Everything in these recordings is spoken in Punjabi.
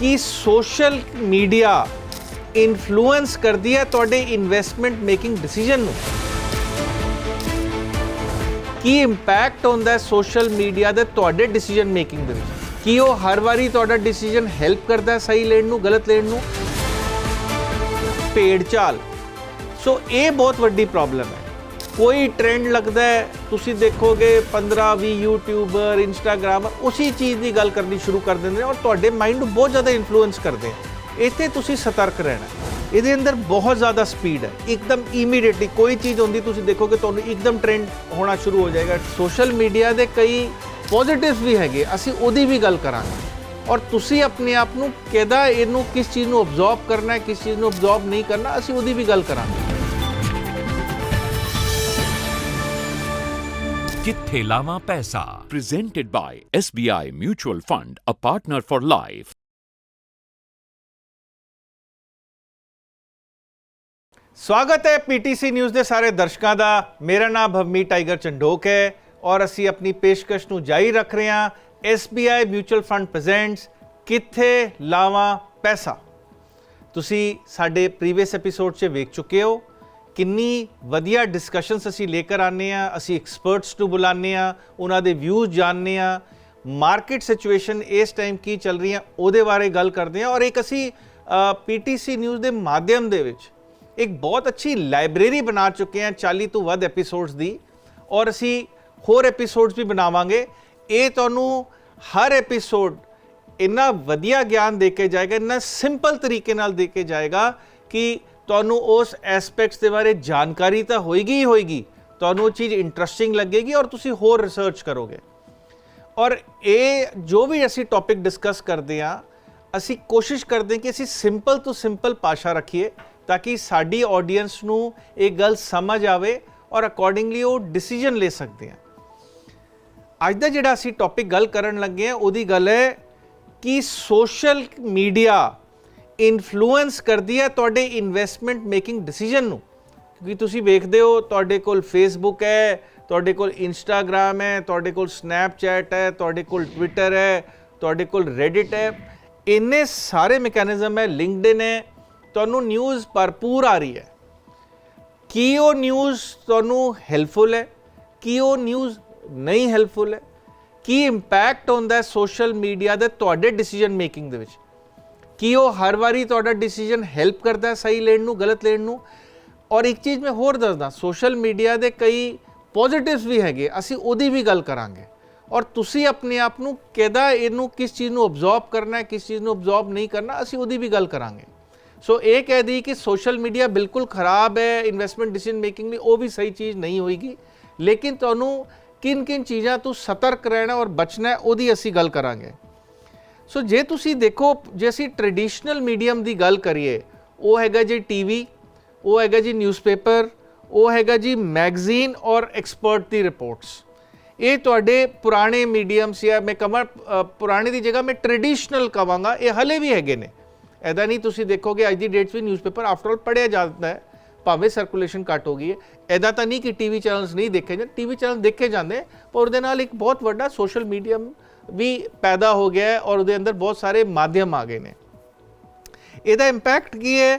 ਕਿ ਸੋਸ਼ਲ ਮੀਡੀਆ ਇਨਫਲੂਐਂਸ ਕਰਦੀ ਹੈ ਤੁਹਾਡੇ ਇਨਵੈਸਟਮੈਂਟ ਮੇਕਿੰਗ ਡਿਸੀਜਨ ਨੂੰ? ਕੀ ਇੰਪੈਕਟ ਹੁੰਦਾ ਹੈ ਸੋਸ਼ਲ ਮੀਡੀਆ ਦੇ ਤੁਹਾਡੇ ਡਿਸੀਜਨ ਮੇਕਿੰਗ ਦੇ ਵਿੱਚ? ਕੀ ਉਹ ਹਰ ਵਾਰੀ ਤੁਹਾਡਾ ਡਿਸੀਜਨ ਹੈਲਪ ਕਰਦਾ ਹੈ ਸਹੀ ਲੈਣ ਨੂੰ, ਗਲਤ ਲੈਣ ਨੂੰ? ਭੇਡ ਚਾਲ। ਸੋ ਇਹ ਬਹੁਤ ਵੱਡੀ ਪ੍ਰੋਬਲਮ ਹੈ। ਕੋਈ ਟ੍ਰੈਂਡ ਲੱਗਦਾ ਹੈ, ਤੁਸੀਂ ਦੇਖੋਗੇ 15 20 ਯੂਟਿਊਬਰ ਇੰਸਟਾਗ੍ਰਾਮ ਉਸੇ ਚੀਜ਼ ਦੀ ਗੱਲ ਕਰਨੀ ਸ਼ੁਰੂ ਕਰ ਦਿੰਦੇ ਨੇ ਔਰ ਤੁਹਾਡੇ ਮਾਈਂਡ ਨੂੰ ਬਹੁਤ ਜ਼ਿਆਦਾ ਇਨਫਲੂਐਂਸ ਕਰਦੇ ਆ। ਇੱਥੇ ਤੁਸੀਂ ਸਤਰਕ ਰਹਿਣਾ ਇਹਦੇ ਅੰਦਰ ਬਹੁਤ ਜ਼ਿਆਦਾ ਸਪੀਡ ਹੈ। ਇੱਕਦਮ ਇਮੀਡੀਏਟਲੀ ਕੋਈ ਚੀਜ਼ ਹੁੰਦੀ, ਤੁਸੀਂ ਦੇਖੋਗੇ ਤੁਹਾਨੂੰ ਇੱਕਦਮ ਟ੍ਰੈਂਡ ਹੋਣਾ ਸ਼ੁਰੂ ਹੋ ਜਾਏਗਾ। ਸੋਸ਼ਲ ਮੀਡੀਆ ਦੇ ਕਈ ਪੋਜ਼ਿਟਿਵਸ ਵੀ ਹੈਗੇ, ਅਸੀਂ ਉਹਦੀ ਵੀ ਗੱਲ ਕਰਾਂਗੇ। ਔਰ ਤੁਸੀਂ ਆਪਣੇ ਆਪ ਨੂੰ ਕਿਹਦਾ ਇਹਨੂੰ ਕਿਸ ਚੀਜ਼ ਨੂੰ ਅਬਜ਼ੌਰਬ ਕਰਨਾ ਹੈ, ਕਿਸ ਚੀਜ਼ ਨੂੰ ਅਬਜ਼ੌਰਬ ਨਹੀਂ ਕਰਨਾ, ਅਸੀਂ ਉਹਦੀ ਵੀ ਗੱਲ ਕਰਾਂਗੇ। ਕਿੱਥੇ ਲਾਵਾਂ ਪੈਸਾ। Presented by SBI Mutual Fund a partner for life. ਸਵਾਗਤ ਹੈ ਪੀਟੀਸੀ ਨਿਊਜ਼ ਦੇ ਸਾਰੇ ਦਰਸ਼ਕਾਂ ਦਾ। ਮੇਰਾ ਨਾਮ ਭਵਮੀ ਟਾਈਗਰ ਚੰਡੋਕ ਹੈ ਔਰ ਅਸੀਂ ਆਪਣੀ ਪੇਸ਼ਕਸ਼ ਨੂੰ ਜਾਰੀ ਰੱਖ ਰਹੇ ਹਾਂ। SBI ਮਿਊਚੁਅਲ ਫੰਡ ਪ੍ਰੈਜ਼ੈਂਟਸ ਕਿੱਥੇ ਲਾਵਾਂ ਪੈਸਾ। ਤੁਸੀਂ ਸਾਡੇ ਪ੍ਰੀਵੀਅਸ ਐਪੀਸੋਡ 'ਚ ਵੇਖ ਚੁੱਕੇ ਹੋ। ਕਿੰਨੀ ਵਧੀਆ ਡਿਸਕਸ਼ਨਸ ਅਸੀਂ ਲੈ ਕੇ ਆਨੇ ਆ ਅਸੀਂ ਐਕਸਪਰਟਸ ਨੂੰ ਬੁਲਾਉਂਦੇ ਆ ਉਹਨਾਂ ਦੇ ਵਿਊਜ਼ ਜਾਣਦੇ ਆ ਮਾਰਕੀਟ ਸਿਚੁਏਸ਼ਨ ਇਸ ਟਾਈਮ ਕੀ ਚੱਲ ਰਹੀ ਹੈ, ਉਹਦੇ ਬਾਰੇ ਗੱਲ ਕਰਦੇ ਆ ਔਰ ਇੱਕ ਅਸੀਂ ਪੀਟੀਸੀ ਨਿਊਜ਼ ਦੇ ਮਾਧਿਅਮ ਦੇ ਵਿੱਚ ਇੱਕ ਬਹੁਤ ਅੱਛੀ ਲਾਇਬ੍ਰੇਰੀ ਬਣਾ ਚੁੱਕੇ ਹਾਂ 40 ਤੋਂ ਵੱਧ ਐਪੀਸੋਡਸ ਦੀ। ਔਰ ਅਸੀਂ ਹੋਰ ਐਪੀਸੋਡਸ ਵੀ ਬਣਾਵਾਂਗੇ। ਇਹ ਤੁਹਾਨੂੰ ਹਰ ਐਪੀਸੋਡ ਇੰਨਾ ਵਧੀਆ ਗਿਆਨ ਦੇ ਕੇ ਜਾਏਗਾ, ਇੰਨਾ ਸਿੰਪਲ ਤਰੀਕੇ ਨਾਲ ਦੇ ਕੇ ਜਾਏਗਾ ਕਿ ਤੁਹਾਨੂੰ ਉਸ ਐਸਪੈਕਟਸ ਦੇ ਬਾਰੇ ਜਾਣਕਾਰੀ ਤਾਂ ਹੋਏਗੀ ਹੀ ਹੋਏਗੀ, ਤੁਹਾਨੂੰ ਉਹ ਚੀਜ਼ ਇੰਟਰਸਟਿੰਗ ਲੱਗੇਗੀ ਔਰ ਤੁਸੀਂ ਹੋਰ ਰਿਸਰਚ ਕਰੋਗੇ। ਔਰ ਇਹ ਜੋ ਵੀ ਅਸੀਂ ਟੌਪਿਕ ਡਿਸਕਸ ਕਰਦੇ ਆ ਅਸੀਂ ਕੋਸ਼ਿਸ਼ ਕਰਦੇ ਹਾਂ ਕਿ ਅਸੀਂ ਸਿੰਪਲ ਤੋਂ ਸਿੰਪਲ ਭਾਸ਼ਾ ਰੱਖੀਏ ਤਾਂ ਕਿ ਸਾਡੀ ਆਡੀਅנס ਨੂੰ ਇਹ ਗੱਲ ਸਮਝ ਆਵੇ ਔਰ ਅਕੋਰਡਿੰਗਲੀ ਉਹ ਡਿਸੀਜਨ ਲੈ ਸਕਦੇ ਆ ਅੱਜ ਦਾ ਜਿਹੜਾ ਅਸੀਂ ਟੌਪਿਕ ਗੱਲ ਕਰਨ ਲੱਗੇ ਆ ਉਹਦੀ ਗੱਲ ਹੈ ਕਿ ਸੋਸ਼ਲ ਮੀਡੀਆ ਇਨਫਲੂਐਂਸ ਕਰਦੀ ਹੈ ਤੁਹਾਡੇ ਇਨਵੈਸਟਮੈਂਟ ਮੇਕਿੰਗ ਡਿਸੀਜਨ ਨੂੰ? ਕਿਉਂਕਿ ਤੁਸੀਂ ਵੇਖਦੇ ਹੋ, ਤੁਹਾਡੇ ਕੋਲ ਫੇਸਬੁੱਕ ਹੈ, ਤੁਹਾਡੇ ਕੋਲ ਇੰਸਟਾਗ੍ਰam ਹੈ, ਤੁਹਾਡੇ ਕੋਲ ਸਨੈਪਚੈਟ ਹੈ, ਤੁਹਾਡੇ ਕੋਲ ਟਵਿੱਟਰ ਹੈ, ਤੁਹਾਡੇ ਕੋਲ ਰੈਡਿਟ ਹੈ। ਇੰਨੇ ਸਾਰੇ ਮੈਕੈਨਿਜ਼ਮ ਹੈ ਲਿੰਕਡਇਨ ਹੈ, ਤੁਹਾਨੂੰ ਨਿਊਜ਼ ਭਰਪੂਰ ਆ ਰਹੀ ਹੈ। ਕੀ ਉਹ ਨਿਊਜ਼ ਤੁਹਾਨੂੰ ਹੈਲਪਫੁਲ ਹੈ? ਕੀ ਉਹ ਨਿਊਜ਼ ਨਹੀਂ ਹੈਲਪਫੁਲ ਹੈ? ਕੀ ਇੰਪੈਕਟ ਹੁੰਦਾ ਹੈ ਸੋਸ਼ਲ ਮੀਡੀਆ ਦੇ ਤੁਹਾਡੇ ਡਿਸੀਜਨ ਮੇਕਿੰਗ ਦੇ ਵਿੱਚ? ਕੀ ਉਹ ਹਰ ਵਾਰੀ ਤੁਹਾਡਾ ਡਿਸੀਜਨ ਹੈਲਪ ਕਰਦਾ ਸਹੀ ਲੈਣ ਨੂੰ, ਗਲਤ ਲੈਣ ਨੂੰ। ਔਰ ਇੱਕ ਚੀਜ਼ ਮੈਂ ਹੋਰ ਦੱਸਦਾ ਸੋਸ਼ਲ ਮੀਡੀਆ ਦੇ ਕਈ ਪੋਜ਼ਿਟਿਵਸ ਵੀ ਹੈਗੇ, ਅਸੀਂ ਉਹਦੀ ਵੀ ਗੱਲ ਕਰਾਂਗੇ। ਔਰ ਤੁਸੀਂ ਆਪਣੇ ਆਪ ਨੂੰ ਕਿਹਦਾ ਇਹਨੂੰ, ਕਿਸ ਚੀਜ਼ ਨੂੰ ਅਬਜ਼ੌਰਬ ਕਰਨਾ ਹੈ, ਕਿਸ ਚੀਜ਼ ਨੂੰ ਅਬਜ਼ੌਰਬ ਨਹੀਂ ਕਰਨਾ, ਅਸੀਂ ਉਹਦੀ ਵੀ ਗੱਲ ਕਰਾਂਗੇ। ਸੋ ਇਹ ਕਹਿ ਦੀ ਕਿ ਸੋਸ਼ਲ ਮੀਡੀਆ ਬਿਲਕੁਲ ਖਰਾਬ ਹੈ ਇਨਵੈਸਟਮੈਂਟ ਡਿਸੀਜਨ ਮੇਕਿੰਗ ਲਈ ਉਹ ਵੀ ਸਹੀ ਚੀਜ਼ ਨਹੀਂ ਹੋਏਗੀ। ਲੇਕਿਨ ਤੁਹਾਨੂੰ ਕਿਨ ਕਿਨ ਚੀਜ਼ਾਂ ਤੋਂ ਸਤਰਕ ਰਹਿਣਾ ਔਰ ਬਚਣਾ ਉਹਦੀ ਅਸੀਂ ਗੱਲ ਕਰਾਂਗੇ। ਸੋ ਜੇ ਤੁਸੀਂ ਦੇਖੋ, ਜੇ ਅਸੀਂ ਟ੍ਰੈਡੀਸ਼ਨਲ ਮੀਡੀਅਮ ਦੀ ਗੱਲ ਕਰੀਏ, ਉਹ ਹੈਗਾ ਜੀ ਟੀਵੀ ਉਹ ਹੈਗਾ ਜੀ ਨਿਊਜ਼ਪੇਪਰ ਉਹ ਹੈਗਾ ਜੀ ਮੈਗਜ਼ੀਨ ਔਰ ਐਕਸਪਰਟ ਦੀ ਰਿਪੋਰਟਸ ਇਹ ਤੁਹਾਡੇ ਪੁਰਾਣੇ ਮੀਡੀਅਮਸ ਜਾਂ ਮੈਂ ਕਮਰ ਪੁਰਾਣੇ ਦੀ ਜਗ੍ਹਾ ਮੈਂ ਟ੍ਰੈਡੀਸ਼ਨਲ ਕਵਾਂਗਾ, ਇਹ ਹਲੇ ਵੀ ਹੈਗੇ ਨੇ। ਐਦਾ ਨਹੀਂ ਤੁਸੀਂ ਦੇਖੋਗੇ, ਅੱਜ ਦੀ ਡੇਟ 'ਚ ਵੀ ਨਿਊਜ਼ਪੇਪਰ ਆਫਟਰ ਆਲ ਪੜਿਆ ਜਾਂਦਾ ਹੈ, ਭਾਵੇਂ ਸਰਕੂਲੇਸ਼ਨ ਘੱਟ ਹੋ ਗਈ ਹੈ। ਐਦਾ ਤਾਂ ਨਹੀਂ ਕਿ ਟੀਵੀ ਚੈਨਲਸ ਨਹੀਂ ਦੇਖੇ ਜਾਂਦੇ ਟੀਵੀ ਚੈਨਲ ਦੇਖੇ ਜਾਂਦੇ, ਪਰ ਉਹਦੇ ਨਾਲ ਇੱਕ ਬਹੁਤ ਵੱਡਾ ਸੋਸ਼ਲ ਮੀਡੀਅਮ ਵੀ ਪੈਦਾ ਹੋ ਗਿਆ ਹੈ ਔਰ ਉਹਦੇ ਅੰਦਰ ਬਹੁਤ ਸਾਰੇ ਮਾਧਿਅਮ ਆ ਗਏ ਨੇ। ਇਹਦਾ ਇੰਪੈਕਟ ਕੀ ਹੈ?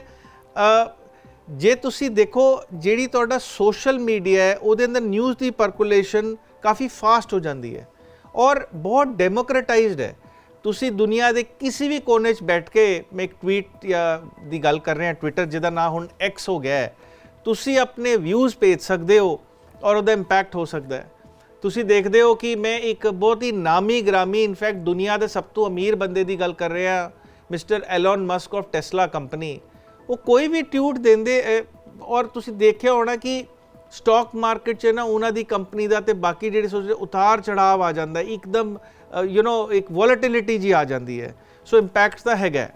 ਜੇ ਤੁਸੀਂ ਦੇਖੋ ਜਿਹੜੀ ਤੁਹਾਡਾ ਸੋਸ਼ਲ ਮੀਡੀਆ ਹੈ, ਉਹਦੇ ਅੰਦਰ ਨਿਊਜ਼ ਦੀ ਪਰਕੂਲੇਸ਼ਨ ਕਾਫੀ ਫਾਸਟ ਹੋ ਜਾਂਦੀ ਹੈ ਔਰ ਬਹੁਤ ਡੈਮੋਕ੍ਰੇਟਾਈਜ਼ਡ ਹੈ। ਤੁਸੀਂ ਦੁਨੀਆ ਦੇ ਕਿਸੇ ਵੀ ਕੋਨੇ 'ਚ ਬੈਠ ਕੇ ਮੈਂ ਇੱਕ ਟਵੀਟ ਜਾਂ ਦੀ ਗੱਲ ਕਰ ਰਿਹਾ ਟਵਿੱਟਰ ਜਿਹਦਾ ਨਾਂ ਹੁਣ ਐਕਸ ਹੋ ਗਿਆ ਹੈ, ਤੁਸੀਂ ਆਪਣੇ ਵਿਊਜ਼ ਭੇਜ ਸਕਦੇ ਹੋ ਔਰ ਉਹਦਾ ਇੰਪੈਕਟ ਹੋ ਸਕਦਾ ਹੈ। ਤੁਸੀਂ ਦੇਖਦੇ ਹੋ ਕਿ ਮੈਂ ਇੱਕ ਬਹੁਤ ਹੀ ਨਾਮੀ ਗ੍ਰਾਮੀ ਇਨਫੈਕਟ ਦੁਨੀਆ ਦੇ ਸਭ ਤੋਂ ਅਮੀਰ ਬੰਦੇ ਦੀ ਗੱਲ ਕਰ ਰਿਹਾ mister Elon Musk of Tesla company ਉਹ ਕੋਈ ਵੀ ਟਿਊਟ ਦਿੰਦੇ ਔਰ ਤੁਸੀਂ ਦੇਖਿਆ ਹੋਣਾ ਕਿ ਸਟਾਕ ਮਾਰਕੀਟ 'ਚ ਨਾ ਉਹਨਾਂ ਦੀ ਕੰਪਨੀ ਦਾ ਤੇ ਬਾਕੀ ਜਿਹੜੇ ਸੋਚਦੇ ਉਤਾਰ ਚੜਾਵ ਆ ਜਾਂਦਾ, ਇੱਕਦਮ ਯੂ نو ਇੱਕ ਵੋਲੈਟਿਲਿਟੀ ਜੀ ਆ ਜਾਂਦੀ ਹੈ। ਸੋ ਇੰਪੈਕਟ ਤਾਂ ਹੈਗਾ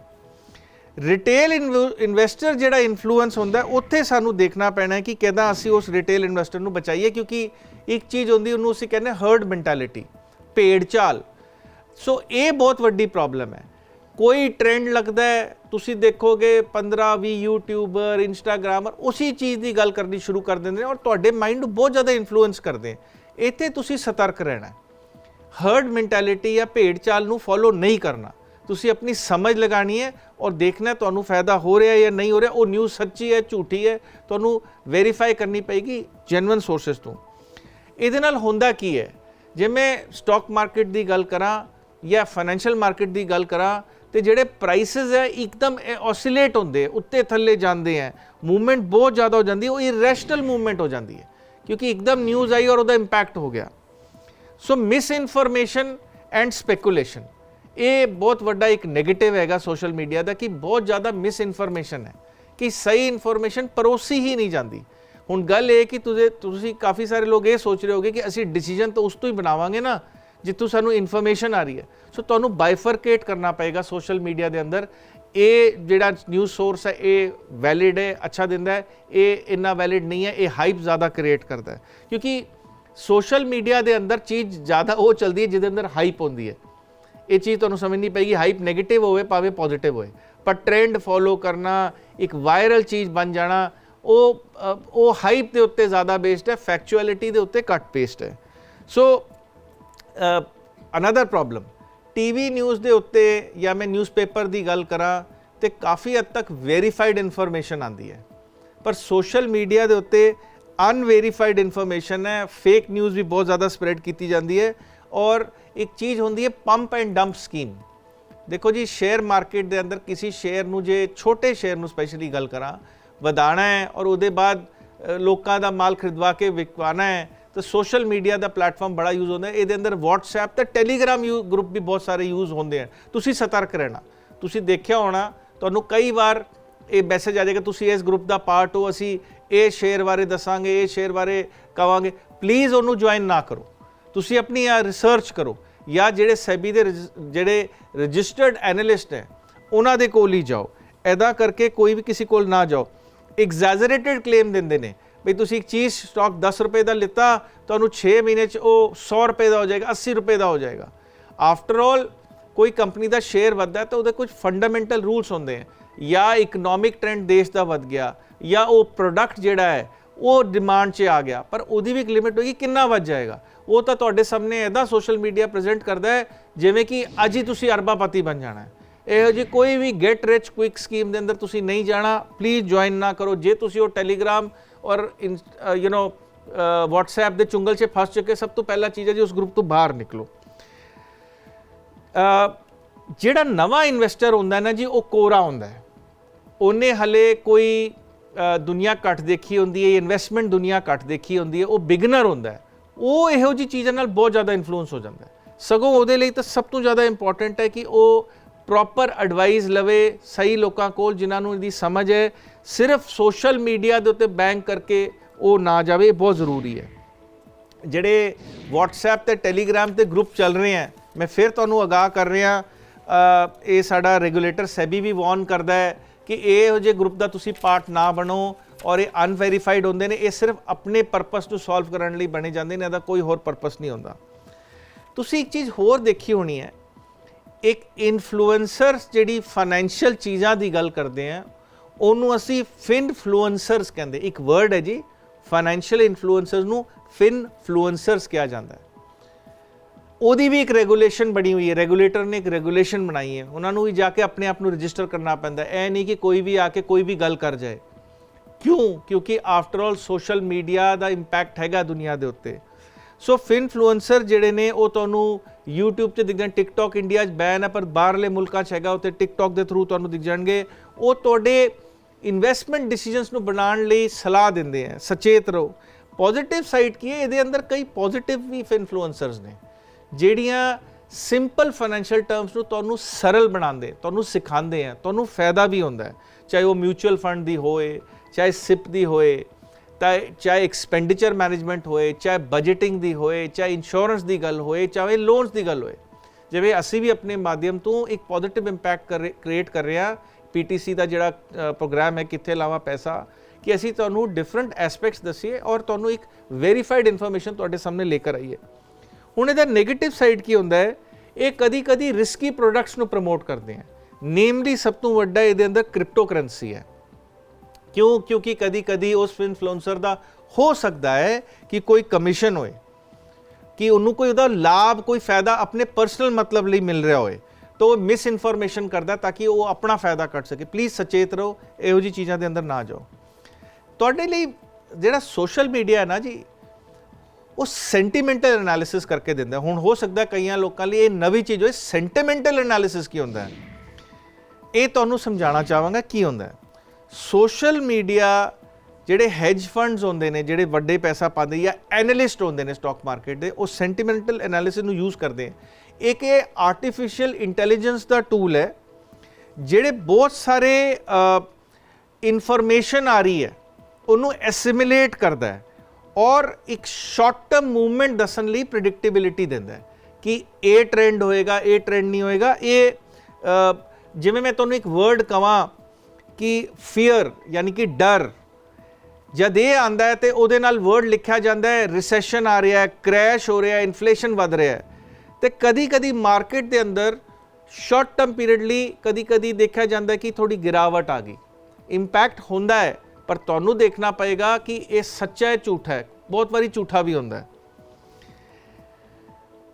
ਰਿਟੇਲ ਇਨਵੈਸਟਰ ਜਿਹੜਾ ਇਨਫਲੂਐਂਸ ਹੁੰਦਾ ਉੱਥੇ ਸਾਨੂੰ ਦੇਖਣਾ ਪੈਣਾ ਕਿ ਕਿਦਾਂ ਅਸੀਂ ਉਸ ਰਿਟੇਲ ਇਨਵੈਸਟਰ ਨੂੰ ਬਚਾਈਏ, ਕਿਉਂਕਿ ਇੱਕ ਚੀਜ਼ ਹੁੰਦੀ, ਉਹਨੂੰ ਅਸੀਂ ਕਹਿੰਦੇ ਹਰਡ ਮੈਂਟੈਲਿਟੀ ਭੇਡ ਚਾਲ। ਸੋ ਇਹ ਬਹੁਤ ਵੱਡੀ ਪ੍ਰੋਬਲਮ ਹੈ। ਕੋਈ ਟ੍ਰੈਂਡ ਲੱਗਦਾ ਹੈ, ਤੁਸੀਂ ਦੇਖੋਗੇ 15 20 ਯੂਟਿਊਬਰ ਇੰਸਟਾਗ੍ਰਾਮਰ ਉਸੇ ਚੀਜ਼ ਦੀ ਗੱਲ ਕਰਨੀ ਸ਼ੁਰੂ ਕਰ ਦਿੰਦੇ ਨੇ ਔਰ ਤੁਹਾਡੇ ਮਾਈਂਡ ਨੂੰ ਬਹੁਤ ਜ਼ਿਆਦਾ ਇਨਫਲੂਐਂਸ ਕਰਦੇ ਇੱਥੇ ਤੁਸੀਂ ਸਤਰਕ ਰਹਿਣਾ ਹਰਡ ਮੈਂਟੈਲਿਟੀ ਜਾਂ ਭੇਡ ਚਾਲ ਨੂੰ ਫੋਲੋ ਨਹੀਂ ਕਰਨਾ। ਤੁਸੀਂ ਆਪਣੀ ਸਮਝ ਲਗਾਣੀ ਹੈ ਔਰ ਦੇਖਣਾ ਤੁਹਾਨੂੰ ਫਾਇਦਾ ਹੋ ਰਿਹਾ ਜਾਂ ਨਹੀਂ ਹੋ ਰਿਹਾ, ਉਹ ਨਿਊਜ਼ ਸੱਚੀ ਹੈ, ਝੂਠੀ ਹੈ, ਤੁਹਾਨੂੰ ਵੈਰੀਫਾਈ ਕਰਨੀ ਪਏਗੀ ਜੈਨੂਇਨ ਸੋਰਸਸ ਤੋਂ। ਇਹਦੇ ਨਾਲ ਹੁੰਦਾ ਕੀ ਹੈ? ਜੇ ਮੈਂ ਸਟਾਕ ਮਾਰਕੀਟ ਦੀ ਗੱਲ ਕਰਾਂ ਜਾਂ ਫਾਈਨੈਂਸ਼ੀਅਲ ਮਾਰਕੀਟ ਦੀ ਗੱਲ ਕਰਾਂ, ਤੇ ਜਿਹੜੇ ਪ੍ਰਾਈਸਸ ਹੈ, ਇੱਕਦਮ ਔਸੀਲੇਟ ਹੁੰਦੇ ਉੱਤੇ ਥੱਲੇ ਜਾਂਦੇ ਹੈ ਮੂਵਮੈਂਟ ਬਹੁਤ ਜ਼ਿਆਦਾ ਹੋ ਜਾਂਦੀ ਉਹ ਇਰੈਸ਼ਨਲ ਮੂਵਮੈਂਟ ਹੋ ਜਾਂਦੀ ਹੈ, ਕਿਉਂਕਿ ਇੱਕਦਮ ਨਿਊਜ਼ ਆਈ ਔਰ ਉਹਦਾ ਇੰਪੈਕਟ ਹੋ ਗਿਆ। So misinformation and speculation ਇਹ ਬਹੁਤ ਵੱਡਾ ਇੱਕ 네ਗੇਟਿਵ ਹੈਗਾ ਸੋਸ਼ਲ ਮੀਡੀਆ ਦਾ ਕਿ ਬਹੁਤ ਜ਼ਿਆਦਾ ਮਿਸ ਇਨਫੋਰਮੇਸ਼ਨ ਹੈ, ਕਿ ਸਹੀ ਇਨਫੋਰਮੇਸ਼ਨ ਪਰੋਸੀ ਹੀ ਨਹੀਂ ਜਾਂਦੀ। ਹੁਣ ਗੱਲ ਇਹ ਕਿ ਤੁਸੀਂ ਤੁਸੀਂ ਕਾਫੀ ਸਾਰੇ ਲੋਕ ਇਹ ਸੋਚ ਰਹੇ ਹੋਗੇ ਕਿ ਅਸੀਂ ਡਿਸੀਜਨ ਤਾਂ ਉਸ ਤੋਂ ਹੀ ਬਣਾਵਾਂਗੇ ਨਾ, ਜਿੱਥੋਂ ਸਾਨੂੰ ਇਨਫੋਰਮੇਸ਼ਨ ਆ ਰਹੀ ਹੈ। ਸੋ ਤੁਹਾਨੂੰ ਬਾਈਫਰਕੇਟ ਕਰਨਾ ਪਏਗਾ ਸੋਸ਼ਲ ਮੀਡੀਆ ਦੇ ਅੰਦਰ। ਇਹ ਜਿਹੜਾ ਨਿਊਜ਼ ਸੋਰਸ ਹੈ, ਇਹ ਵੈਲਿਡ ਹੈ, ਅੱਛਾ ਦਿੰਦਾ ਹੈ, ਇਹ ਇੰਨਾ ਵੈਲਿਡ ਨਹੀਂ ਹੈ, ਇਹ ਹਾਈਪ ਜ਼ਿਆਦਾ ਕ੍ਰੀਏਟ ਕਰਦਾ ਹੈ। ਕਿਉਂਕਿ ਸੋਸ਼ਲ ਮੀਡੀਆ ਦੇ ਅੰਦਰ ਚੀਜ਼ ਜ਼ਿਆਦਾ ਉਹ ਚੱਲਦੀ ਹੈ, ਜਿਹਦੇ ਅੰਦਰ ਹਾਈਪ ਹੁੰਦੀ ਹੈ। ਇਹ ਚੀਜ਼ ਤੁਹਾਨੂੰ ਸਮਝਣੀ ਪਏਗੀ ਹਾਈਪ 네ਗੇਟਿਵ ਹੋਵੇ, ਭਾਵੇਂ ਪੋਜ਼ਿਟਿਵ ਹੋਵੇ ਪਰ ਟ੍ਰੈਂਡ ਫੋਲੋ ਕਰਨਾ, ਇੱਕ ਵਾਇਰਲ ਚੀਜ਼ ਬਣ ਜਾਣਾ, ਉਹ ਉਹ ਹਾਈਪ ਦੇ ਉੱਤੇ ਜ਼ਿਆਦਾ ਬੇਸਡ ਹੈ ਫੈਕਚੁਅਲਿਟੀ ਦੇ ਉੱਤੇ ਘੱਟ ਬੇਸਡ ਹੈ। So another problem TV news ਦੇ ਉੱਤੇ ਜਾਂ ਮੈਂ ਨਿਊਜ਼ਪੇਪਰ ਦੀ ਗੱਲ ਕਰਾਂ, ਤੇ ਕਾਫੀ ਹੱਦ ਤੱਕ ਵੈਰੀਫਾਈਡ ਇਨਫੋਰਮੇਸ਼ਨ ਆਂਦੀ ਹੈ। ਪਰ ਸੋਸ਼ਲ ਮੀਡੀਆ ਦੇ ਉੱਤੇ ਅਨਵੈਰੀਫਾਈਡ ਇਨਫੋਰਮੇਸ਼ਨ ਹੈ ਫੇਕ ਨਿਊਜ਼ ਵੀ ਬਹੁਤ ਜ਼ਿਆਦਾ ਸਪਰੈਡ ਕੀਤੀ ਜਾਂਦੀ ਹੈ, ਔਰ ਇੱਕ ਚੀਜ਼ ਹੁੰਦੀ ਹੈ ਪੰਪ ਐਂਡ ਡੰਪ ਸਕੀਮ। ਦੇਖੋ ਜੀ, ਸ਼ੇਅਰ ਮਾਰਕੀਟ ਦੇ ਅੰਦਰ ਕਿਸੇ ਸ਼ੇਅਰ ਨੂੰ ਜੇ ਛੋਟੇ ਸ਼ੇਅਰ ਨੂੰ ਸਪੈਸ਼ਲੀ ਗੱਲ ਕਰਾਂ ਵਧਾਣਾ ਹੈ ਔਰ ਉਹਦੇ ਬਾਅਦ ਲੋਕਾਂ ਦਾ ਮਾਲ ਖਰੀਦਵਾ ਕੇ ਵਿਕਵਾਣਾ ਹੈ, ਤਾਂ ਸੋਸ਼ਲ ਮੀਡੀਆ ਦਾ ਪਲੇਟਫਾਰਮ ਬੜਾ ਯੂਜ਼ ਹੁੰਦਾ ਹੈ। ਇਹਦੇ ਅੰਦਰ WhatsApp ਤੇ Telegram ਯੂ ਗਰੁੱਪ ਵੀ ਬਹੁਤ ਸਾਰੇ ਯੂਜ਼ ਹੁੰਦੇ ਹਨ। ਤੁਸੀਂ ਸਤਰਕ ਰਹਿਣਾ। ਤੁਸੀਂ ਦੇਖਿਆ ਹੋਣਾ, ਤੁਹਾਨੂੰ ਕਈ ਵਾਰ ਇਹ ਮੈਸੇਜ ਆ ਜਾਏਗਾ, ਤੁਸੀਂ ਇਸ ਗਰੁੱਪ ਦਾ ਪਾਰਟ ਹੋ, ਅਸੀਂ ਇਹ ਸ਼ੇਅਰ ਬਾਰੇ ਦੱਸਾਂਗੇ, ਇਹ ਸ਼ੇਅਰ ਬਾਰੇ ਕਵਾਂਗੇ। ਪਲੀਜ਼ ਉਹਨੂੰ ਜੁਆਇਨ ਨਾ ਕਰੋ। ਤੁਸੀਂ ਆਪਣੀ ਰਿਸਰਚ ਕਰੋ। ਜਾਂ ਜਿਹੜੇ ਸੈਬੀ ਦੇ ਰਜਿ- ਜਿਹੜੇ ਰਜਿਸਟਰਡ ਐਨਾਲਿਸਟ ਹੈ, ਉਹਨਾਂ ਦੇ ਕੋਲ ਹੀ ਜਾਓ। ਐਦਾ ਕਰਕੇ ਕੋਈ ਵੀ ਕਿਸੇ ਕੋਲ ਨਾ ਜਾਓ। ਐਗਜ਼ੈਜਰੇਟਡ ਕਲੇਮ ਦਿੰਦੇ ਨੇ। ਵੀ ਤੁਸੀਂ ਇੱਕ ਚੀਜ਼ ਸਟਾਕ 10 ਰੁਪਏ ਦਾ ਲਿੱਤਾ, ਤੁਹਾਨੂੰ 6 ਮਹੀਨੇ ਚ ਉਹ 100 ਰੁਪਏ ਦਾ ਹੋ ਜਾਏਗਾ 80 ਰੁਪਏ ਦਾ ਹੋ ਜਾਏਗਾ। ਆਫਟਰ ਆਲ ਕੋਈ ਕੰਪਨੀ ਦਾ ਸ਼ੇਅਰ ਵੱਧਦਾ ਤਾਂ ਉਹਦੇ ਕੁਝ ਫੰਡਾਮੈਂਟਲ ਰੂਲਸ ਹੁੰਦੇ ਹੈ। ਜਾਂ ਇਕਨੋਮਿਕ ਟ੍ਰੈਂਡ ਦੇਸ਼ ਦਾ ਵੱਧ ਗਿਆ, ਜਾਂ ਉਹ ਪ੍ਰੋਡਕਟ ਜਿਹੜਾ ਹੈ, ਉਹ ਡਿਮਾਂਡ 'ਚ ਆ ਗਿਆ। ਪਰ ਉਹਦੀ ਵੀ ਇੱਕ ਲਿਮਿਟ ਹੋਏਗੀ, ਕਿੰਨਾ ਵੱਧ ਜਾਏਗਾ? ਉਹ ਤਾਂ ਤੁਹਾਡੇ ਸਾਹਮਣੇ ਐਦਾਂ ਸੋਸ਼ਲ ਮੀਡੀਆ ਪ੍ਰੈਜ਼ੈਂਟ ਕਰਦਾ ਹੈ ਜਿਵੇਂ ਕਿ ਅੱਜ ਹੀ ਤੁਸੀਂ ਅਰਬਾਪਤੀ ਬਣ ਜਾਣਾ ਹੈ। ਇਹੋ ਜਿਹੀ ਕੋਈ ਵੀ ਗੈਟ ਰਿਚ ਕੁਇਕ ਸਕੀਮ ਦੇ ਅੰਦਰ ਤੁਸੀਂ ਨਹੀਂ ਜਾਣਾ ਪਲੀਜ਼ ਜੁਆਇਨ ਨਾ ਕਰੋ। ਜੇ ਤੁਸੀਂ ਉਹ ਟੈਲੀਗ੍ਰਾਮ ਔਰ ਯੂ نو WhatsApp ਦੇ ਚੁੰਗਲ 'ਚ ਫਸ ਚੁੱਕੇ ਸਭ ਤੋਂ ਪਹਿਲਾ ਚੀਜ਼ ਹੈ ਜੀ ਉਸ ਗਰੁੱਪ ਤੋਂ ਬਾਹਰ ਨਿਕਲੋ। ਅ, ਜਿਹੜਾ ਨਵਾਂ ਇਨਵੈਸਟਰ ਹੁੰਦਾ ਹੈ ਨਾ ਜੀ ਉਹ ਕੋਰਾ ਹੁੰਦਾ ਹੈ। ਉਹਨੇ ਹਲੇ ਕੋਈ ਅ, ਦੁਨੀਆ ਘੱਟ ਦੇਖੀ ਹੁੰਦੀ ਹੈ ਇਨਵੈਸਟਮੈਂਟ ਦੁਨੀਆ ਘੱਟ ਦੇਖੀ ਹੁੰਦੀ ਹੈ ਉਹ ਬਿਗਨਰ ਹੁੰਦਾ ਹੈ। ਉਹ ਇਹੋ ਜੀ ਚੀਜ਼ਾਂ ਨਾਲ ਬਹੁਤ ਜ਼ਿਆਦਾ ਇਨਫਲੂਐਂਸ ਹੋ ਜਾਂਦਾ ਹੈ। ਸਗੋਂ ਉਹਦੇ ਲਈ ਤਾਂ ਸਭ ਤੋਂ ਜ਼ਿਆਦਾ ਇੰਪੋਰਟੈਂਟ ਹੈ ਕਿ ਉਹ ਪ੍ਰੋਪਰ ਐਡਵਾਈਸ ਲਵੇ ਸਹੀ ਲੋਕਾਂ ਕੋਲ, ਜਿਨ੍ਹਾਂ ਨੂੰ ਇਹਦੀ ਸਮਝ ਹੈ। ਸਿਰਫ ਸੋਸ਼ਲ ਮੀਡੀਆ ਦੇ ਉੱਤੇ ਬੈਂਕ ਕਰਕੇ ਉਹ ਨਾ ਜਾਵੇ ਬਹੁਤ ਜ਼ਰੂਰੀ ਹੈ। ਜਿਹੜੇ WhatsApp ਤੇ Telegram ਤੇ ਗਰੁੱਪ ਚੱਲ ਰਹੇ ਆ ਮੈਂ ਫਿਰ ਤੁਹਾਨੂੰ ਅਗਾਹ ਕਰ ਰਿਹਾ ਇਹ ਸਾਡਾ ਰੈਗੂਲੇਟਰ ਸੈਬੀ ਵੀ ਵਾਰਨ ਕਰਦਾ ਹੈ ਕਿ ਇਹੋ ਜਿਹੇ ਗਰੁੱਪ ਦਾ ਤੁਸੀਂ ਪਾਰਟ ਨਾ ਬਣੋ ਔਰ ਇਹ ਅਨਵੈਰੀਫਾਈਡ ਹੁੰਦੇ ਨੇ, ਇਹ ਸਿਰਫ ਆਪਣੇ ਪਰਪਸ ਨੂੰ ਸੋਲਵ ਕਰਨ ਲਈ ਬਣੇ ਜਾਂਦੇ ਨੇ, ਇਹਦਾ ਕੋਈ ਹੋਰ ਪਰਪਸ ਨਹੀਂ ਹੁੰਦਾ। ਤੁਸੀਂ ਇੱਕ ਚੀਜ਼ ਹੋਰ ਦੇਖੀ ਹੋਣੀ ਹੈ, ਇੱਕ ਇਨਫਲੂਐਂਸਰਸ ਜਿਹੜੀ ਫਾਈਨੈਂਸ਼ੀਅਲ ਚੀਜ਼ਾਂ ਦੀ ਗੱਲ ਕਰਦੇ ਆ, ਉਹਨੂੰ ਅਸੀਂ ਫਿਨਫਲੂਐਂਸਰਸ ਕਹਿੰਦੇ, ਇੱਕ ਵਰਡ ਹੈ ਜੀ ਫਾਈਨੈਂਸ਼ੀਅਲ ਇਨਫਲੂਐਂਸਰਸ ਨੂੰ ਫਿਨਫਲੂਐਂਸਰਸ ਕਿਹਾ ਜਾਂਦਾ ਹੈ। ਉਹਦੀ ਵੀ ਇੱਕ ਰੈਗੂਲੇਸ਼ਨ ਬਣੀ ਹੋਈ ਹੈ ਰੈਗੂਲੇਟਰ ਨੇ ਇੱਕ ਰੈਗੂਲੇਸ਼ਨ ਬਣਾਈ ਹੈ। ਉਹਨਾਂ ਨੂੰ ਵੀ ਜਾ ਕੇ ਆਪਣੇ ਆਪ ਨੂੰ ਰਜਿਸਟਰ ਕਰਨਾ ਪੈਂਦਾ ਹੈ। ਇਹ ਨਹੀਂ ਕਿ ਕੋਈ ਵੀ ਆ ਕੇ ਕੋਈ ਵੀ ਗੱਲ ਕਰ ਜਾਏ। ਕਿਉਂ? ਕਿਉਂਕਿ ਆਫਟਰ ਆਲ ਸੋਸ਼ਲ ਮੀਡੀਆ ਦਾ ਇੰਪੈਕਟ ਹੈਗਾ ਦੁਨੀਆ ਦੇ ਉੱਤੇ। ਸੋ ਫਿਨਫਲੂਐਂਸਰ ਜਿਹੜੇ ਨੇ, ਉਹ ਤੁਹਾਨੂੰ YouTube ਤੇ ਦਿਖ ਜਾਣ TikTok ਇੰਡੀਆ 'ਚ ਬੈਨ ਹੈ, ਪਰ ਬਾਹਰਲੇ ਮੁਲਕਾਂ 'ਚ ਹੈਗਾ ਉੱਤੇ TikTok ਦੇ ਥਰੂ ਤੁਹਾਨੂੰ ਦਿਖ ਜਾਣਗੇ। ਉਹ ਤੁਹਾਡੇ ਇਨਵੈਸਟਮੈਂਟ ਡਿਸੀਜਨਸ ਨੂੰ ਬਣਾਉਣ ਲਈ ਸਲਾਹ ਦਿੰਦੇ ਆ ਸਚੇਤ ਰਹੋ। ਪੋਜ਼ਿਟਿਵ ਸਾਈਡ ਕੀ ਹੈ? ਇਹਦੇ ਅੰਦਰ ਕਈ ਪੋਜ਼ਿਟਿਵ ਵੀ ਇਨਫਲੂਐਂਸਰਸ ਨੇ। ਜਿਹੜੀਆਂ ਸਿੰਪਲ ਫਾਈਨੈਂਸ਼ੀਅਲ ਟਰਮਸ ਨੂੰ ਤੁਹਾਨੂੰ ਸਰਲ ਬਣਾਉਂਦੇ, ਤੁਹਾਨੂੰ ਸਿਖਾਉਂਦੇ ਆ, ਤੁਹਾਨੂੰ ਫਾਇਦਾ ਵੀ ਹੁੰਦਾ ਚਾਹੇ ਉਹ ਮਿਊਚੁਅਲ ਫੰਡ ਦੀ ਹੋਏ, ਚਾਹੇ ਸਿਪ ਦੀ ਹੋਏ ਤਾਂ ਚਾਹੇ ਐਕਸਪੈਂਡੀਚਰ ਮੈਨੇਜਮੈਂਟ ਹੋਏ, ਚਾਹੇ ਬਜਟਿੰਗ ਦੀ ਹੋਏ, ਚਾਹੇ ਇੰਸ਼ੋਰੈਂਸ ਦੀ ਗੱਲ ਹੋਏ, ਚਾਹੇ ਲੋਨਸ ਦੀ ਗੱਲ ਹੋਏ। ਜਿਵੇਂ ਅਸੀਂ ਵੀ ਆਪਣੇ ਮਾਧਿਅਮ ਤੋਂ ਇੱਕ ਪੋਜ਼ਿਟਿਵ ਇੰਪੈਕਟ ਕ੍ਰੀਏਟ ਕਰ ਰਹੇ ਹਾਂ। ਪੀਟੀਸੀ ਦਾ ਜਿਹੜਾ ਪ੍ਰੋਗਰਾਮ ਹੈ, ਕਿੱਥੇ ਲਾਵਾਂ ਪੈਸਾ, ਕਿ ਅਸੀਂ ਤੁਹਾਨੂੰ ਡਿਫਰੈਂਟ ਐਸਪੈਕਟਸ ਦੱਸੀਏ ਔਰ ਤੁਹਾਨੂੰ ਇੱਕ ਵੈਰੀਫਾਈਡ ਇਨਫੋਰਮੇਸ਼ਨ ਤੁਹਾਡੇ ਸਾਹਮਣੇ ਲੈ ਕੇ ਆਈਏ। ਹੁਣ ਇਹਦਾ 네ਗੇਟਿਵ ਸਾਈਡ ਕੀ ਹੁੰਦਾ ਹੈ? ਇਹ ਕਦੀ-ਕਦੀ ਰਿਸਕੀ ਪ੍ਰੋਡਕਟਸ ਨੂੰ ਪ੍ਰਮੋਟ ਕਰਦੇ ਆ ਨੇਮਲੀ ਸਭ ਤੋਂ ਵੱਡਾ ਇਹਦੇ ਅੰਦਰ ਕ੍ਰਿਪਟੋ ਕਰੰਸੀ ਹੈ। ਕਿਉਂ? ਕਿਉਂਕਿ ਕਦੀ-ਕਦੀ ਉਸ ਇਨਫਲੂਐਂਸਰ ਦਾ ਹੋ ਸਕਦਾ ਹੈ ਕਿ ਕੋਈ ਕਮਿਸ਼ਨ ਹੋਏ, ਕਿ ਉਹਨੂੰ ਕੋਈ ਉਹਦਾ ਲਾਭ, ਕੋਈ ਫਾਇਦਾ ਆਪਣੇ ਪਰਸਨਲ ਮਤਲਬ ਲਈ ਮਿਲ ਰਿਹਾ ਹੋਏ, ਤਾਂ ਉਹ ਮਿਸ ਇਨਫੋਰਮੇਸ਼ਨ ਕਰਦਾ ਤਾਂ ਕਿ ਉਹ ਆਪਣਾ ਫਾਇਦਾ ਕੱਢ ਸਕੇ। ਪਲੀਜ਼ ਸਚੇਤ ਰਹੋ, ਇਹੋ ਜੀ ਚੀਜ਼ਾਂ ਦੇ ਅੰਦਰ ਨਾ ਜਾਓ। ਤੁਹਾਡੇ ਲਈ ਜਿਹੜਾ ਸੋਸ਼ਲ ਮੀਡੀਆ ਹੈ ਨਾ ਜੀ ਉਹ ਸੈਂਟੀਮੈਂਟਲ ਐਨਾਲਿਸਿਸ ਕਰਕੇ ਦਿੰਦਾ। ਹੁਣ ਹੋ ਸਕਦਾ ਕਈਆਂ ਲੋਕਾਂ ਲਈ ਇਹ ਨਵੀਂ ਚੀਜ਼ ਹੋਏ। ਸੈਂਟੀਮੈਂਟਲ ਐਨਾਲਿਸਿਸ ਕੀ ਹੁੰਦਾ ਹੈ? ਇਹ ਤੁਹਾਨੂੰ ਸਮਝਾਉਣਾ ਚਾਹਾਂਗਾ ਕੀ ਹੁੰਦਾ ਹੈ। ਸੋਸ਼ਲ ਮੀਡੀਆ ਜਿਹੜੇ ਹੈਜ ਫੰਡਸ ਹੁੰਦੇ ਨੇ, ਜਿਹੜੇ ਵੱਡੇ ਪੈਸਾ ਪਾਉਂਦੇ ਜਾਂ ਐਨਾਲਿਸਟ ਹੁੰਦੇ ਨੇ ਸਟਾਕ ਮਾਰਕੀਟ ਦੇ, ਉਹ ਸੈਂਟੀਮੈਂਟਲ ਐਨਾਲਿਸਿਸ ਨੂੰ ਯੂਜ਼ ਕਰਦੇ ਹੈ। ਇੱਕ ਇਹ ਆਰਟੀਫੀਸ਼ੀਅਲ ਇੰਟੈਲੀਜੈਂਸ ਦਾ ਟੂਲ ਹੈ, ਜਿਹੜੇ ਬਹੁਤ ਸਾਰੇ ਇਨਫੋਰਮੇਸ਼ਨ ਆ ਰਹੀ ਹੈ, ਉਹਨੂੰ ਐਸਿਮੀਲੇਟ ਕਰਦਾ ਹੈ। ਔਰ ਇੱਕ ਸ਼ਾਰਟ ਟਰਮ ਮੂਵਮੈਂਟ ਦੱਸਣ ਲਈ ਪ੍ਰੈਡਿਕਟੇਬਿਲਿਟੀ ਦਿੰਦਾ ਹੈ ਕਿ ਇਹ ਟ੍ਰੈਂਡ ਹੋਏਗਾ, ਇਹ ਟ੍ਰੈਂਡ ਨਹੀਂ ਹੋਏਗਾ। ਇਹ ਜਿਵੇਂ ਮੈਂ ਤੁਹਾਨੂੰ ਇੱਕ ਵਰਡ ਕਵਾਂ ਕਿ ਫੀਅਰ ਯਾਨੀ ਕਿ ਡਰ, ਜਦ ਇਹ ਆਂਦਾ ਹੈ ਤੇ ਉਹਦੇ ਨਾਲ ਵਰਡ ਲਿਖਿਆ ਜਾਂਦਾ ਹੈ ਰਿਸੈਸ਼ਨ ਆ ਰਿਹਾ ਹੈ ਕ੍ਰੈਸ਼ ਹੋ ਰਿਹਾ ਹੈ ਇਨਫਲੇਸ਼ਨ ਵਧ ਰਿਹਾ ਹੈ। ਤੇ ਕਦੀ ਕਦੀ ਮਾਰਕੀਟ ਦੇ ਅੰਦਰ ਸ਼ਾਰਟ ਟਰਮ ਪੀਰੀਅਡ ਲਈ ਕਦੀ ਕਦੀ ਦੇਖਿਆ ਜਾਂਦਾ ਕਿ ਥੋੜੀ ਗਿਰਾਵਟ ਆ ਗਈ। ਇੰਪੈਕਟ ਹੁੰਦਾ ਹੈ। ਪਰ ਤੁਹਾਨੂੰ ਦੇਖਣਾ ਪਏਗਾ ਕਿ ਇਹ ਸੱਚਾ ਹੈ, ਝੂਠਾ ਹੈ। ਬਹੁਤ ਵਾਰੀ ਝੂਠਾ ਵੀ ਹੁੰਦਾ ਹੈ।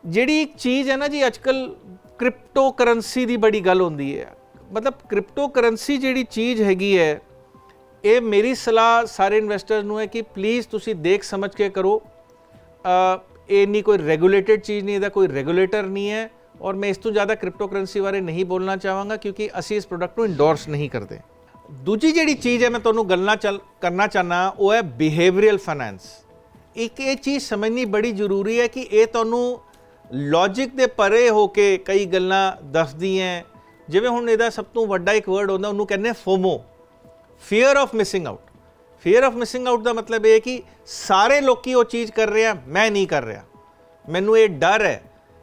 ਜਿਹੜੀ ਇੱਕ ਚੀਜ਼ ਹੈ ਨਾ ਜੀ ਅੱਜਕੱਲ ਕ੍ਰਿਪਟੋ ਕਰੰਸੀ ਦੀ ਬੜੀ ਗੱਲ ਹੁੰਦੀ ਹੈ। ਮਤਲਬ ਕ੍ਰਿਪਟੋ ਕਰੰਸੀ ਜਿਹੜੀ ਚੀਜ਼ ਹੈਗੀ ਹੈ, ਇਹ ਮੇਰੀ ਸਲਾਹ ਸਾਰੇ ਇਨਵੈਸਟਰਸ ਨੂੰ ਹੈ ਕਿ ਪਲੀਜ਼ ਤੁਸੀਂ ਦੇਖ ਸਮਝ ਕੇ ਕਰੋ। ਇਹ ਨਹੀਂ ਕੋਈ ਰੈਗੂਲੇਟਡ ਚੀਜ਼ ਨਹੀਂ ਇਹਦਾ ਕੋਈ ਰੈਗੂਲੇਟਰ ਨਹੀਂ ਹੈ ਔਰ ਮੈਂ ਇਸ ਤੋਂ ਜ਼ਿਆਦਾ ਕ੍ਰਿਪਟੋ ਕਰੰਸੀ ਬਾਰੇ ਨਹੀਂ ਬੋਲਣਾ ਚਾਹਾਂਗਾ ਕਿਉਂਕਿ ਅਸੀਂ ਇਸ ਪ੍ਰੋਡਕਟ ਨੂੰ ਇੰਡੋਰਸ ਨਹੀਂ ਕਰਦੇ। ਦੂਜੀ ਜਿਹੜੀ ਚੀਜ਼ ਹੈ, ਮੈਂ ਤੁਹਾਨੂੰ ਗੱਲਾਂ ਚੱਲ ਕਰਨਾ ਚਾਹਨਾ ਉਹ ਹੈ ਬਿਹੇਵੀਅਰਲ ਫਾਈਨੈਂਸ ਇੱਕ ਇਹ ਚੀਜ਼ ਸਮਝਣੀ ਬੜੀ ਜ਼ਰੂਰੀ ਹੈ ਕਿ ਇਹ ਤੁਹਾਨੂੰ ਲੌਜੀਕ ਦੇ ਪਰੇ ਹੋ ਕੇ ਕਈ ਗੱਲਾਂ ਦੱਸਦੀ ਹੈ। ਜਿਵੇਂ ਹੁਣ ਇਹਦਾ ਸਭ ਤੋਂ ਵੱਡਾ ਇੱਕ ਵਰਡ ਹੁੰਦਾ, ਉਹਨੂੰ ਕਹਿੰਦੇ FOMO. Fear of missing out fear of missing out ਦਾ ਮਤਲਬ ਇਹ ਹੈ ਕਿ ਸਾਰੇ ਲੋਕੀ ਉਹ ਚੀਜ਼ ਕਰ ਰਹੇ ਆ, ਮੈਂ ਨਹੀਂ ਕਰ ਰਿਹਾ। ਮੈਨੂੰ ਇਹ ਡਰ ਹੈ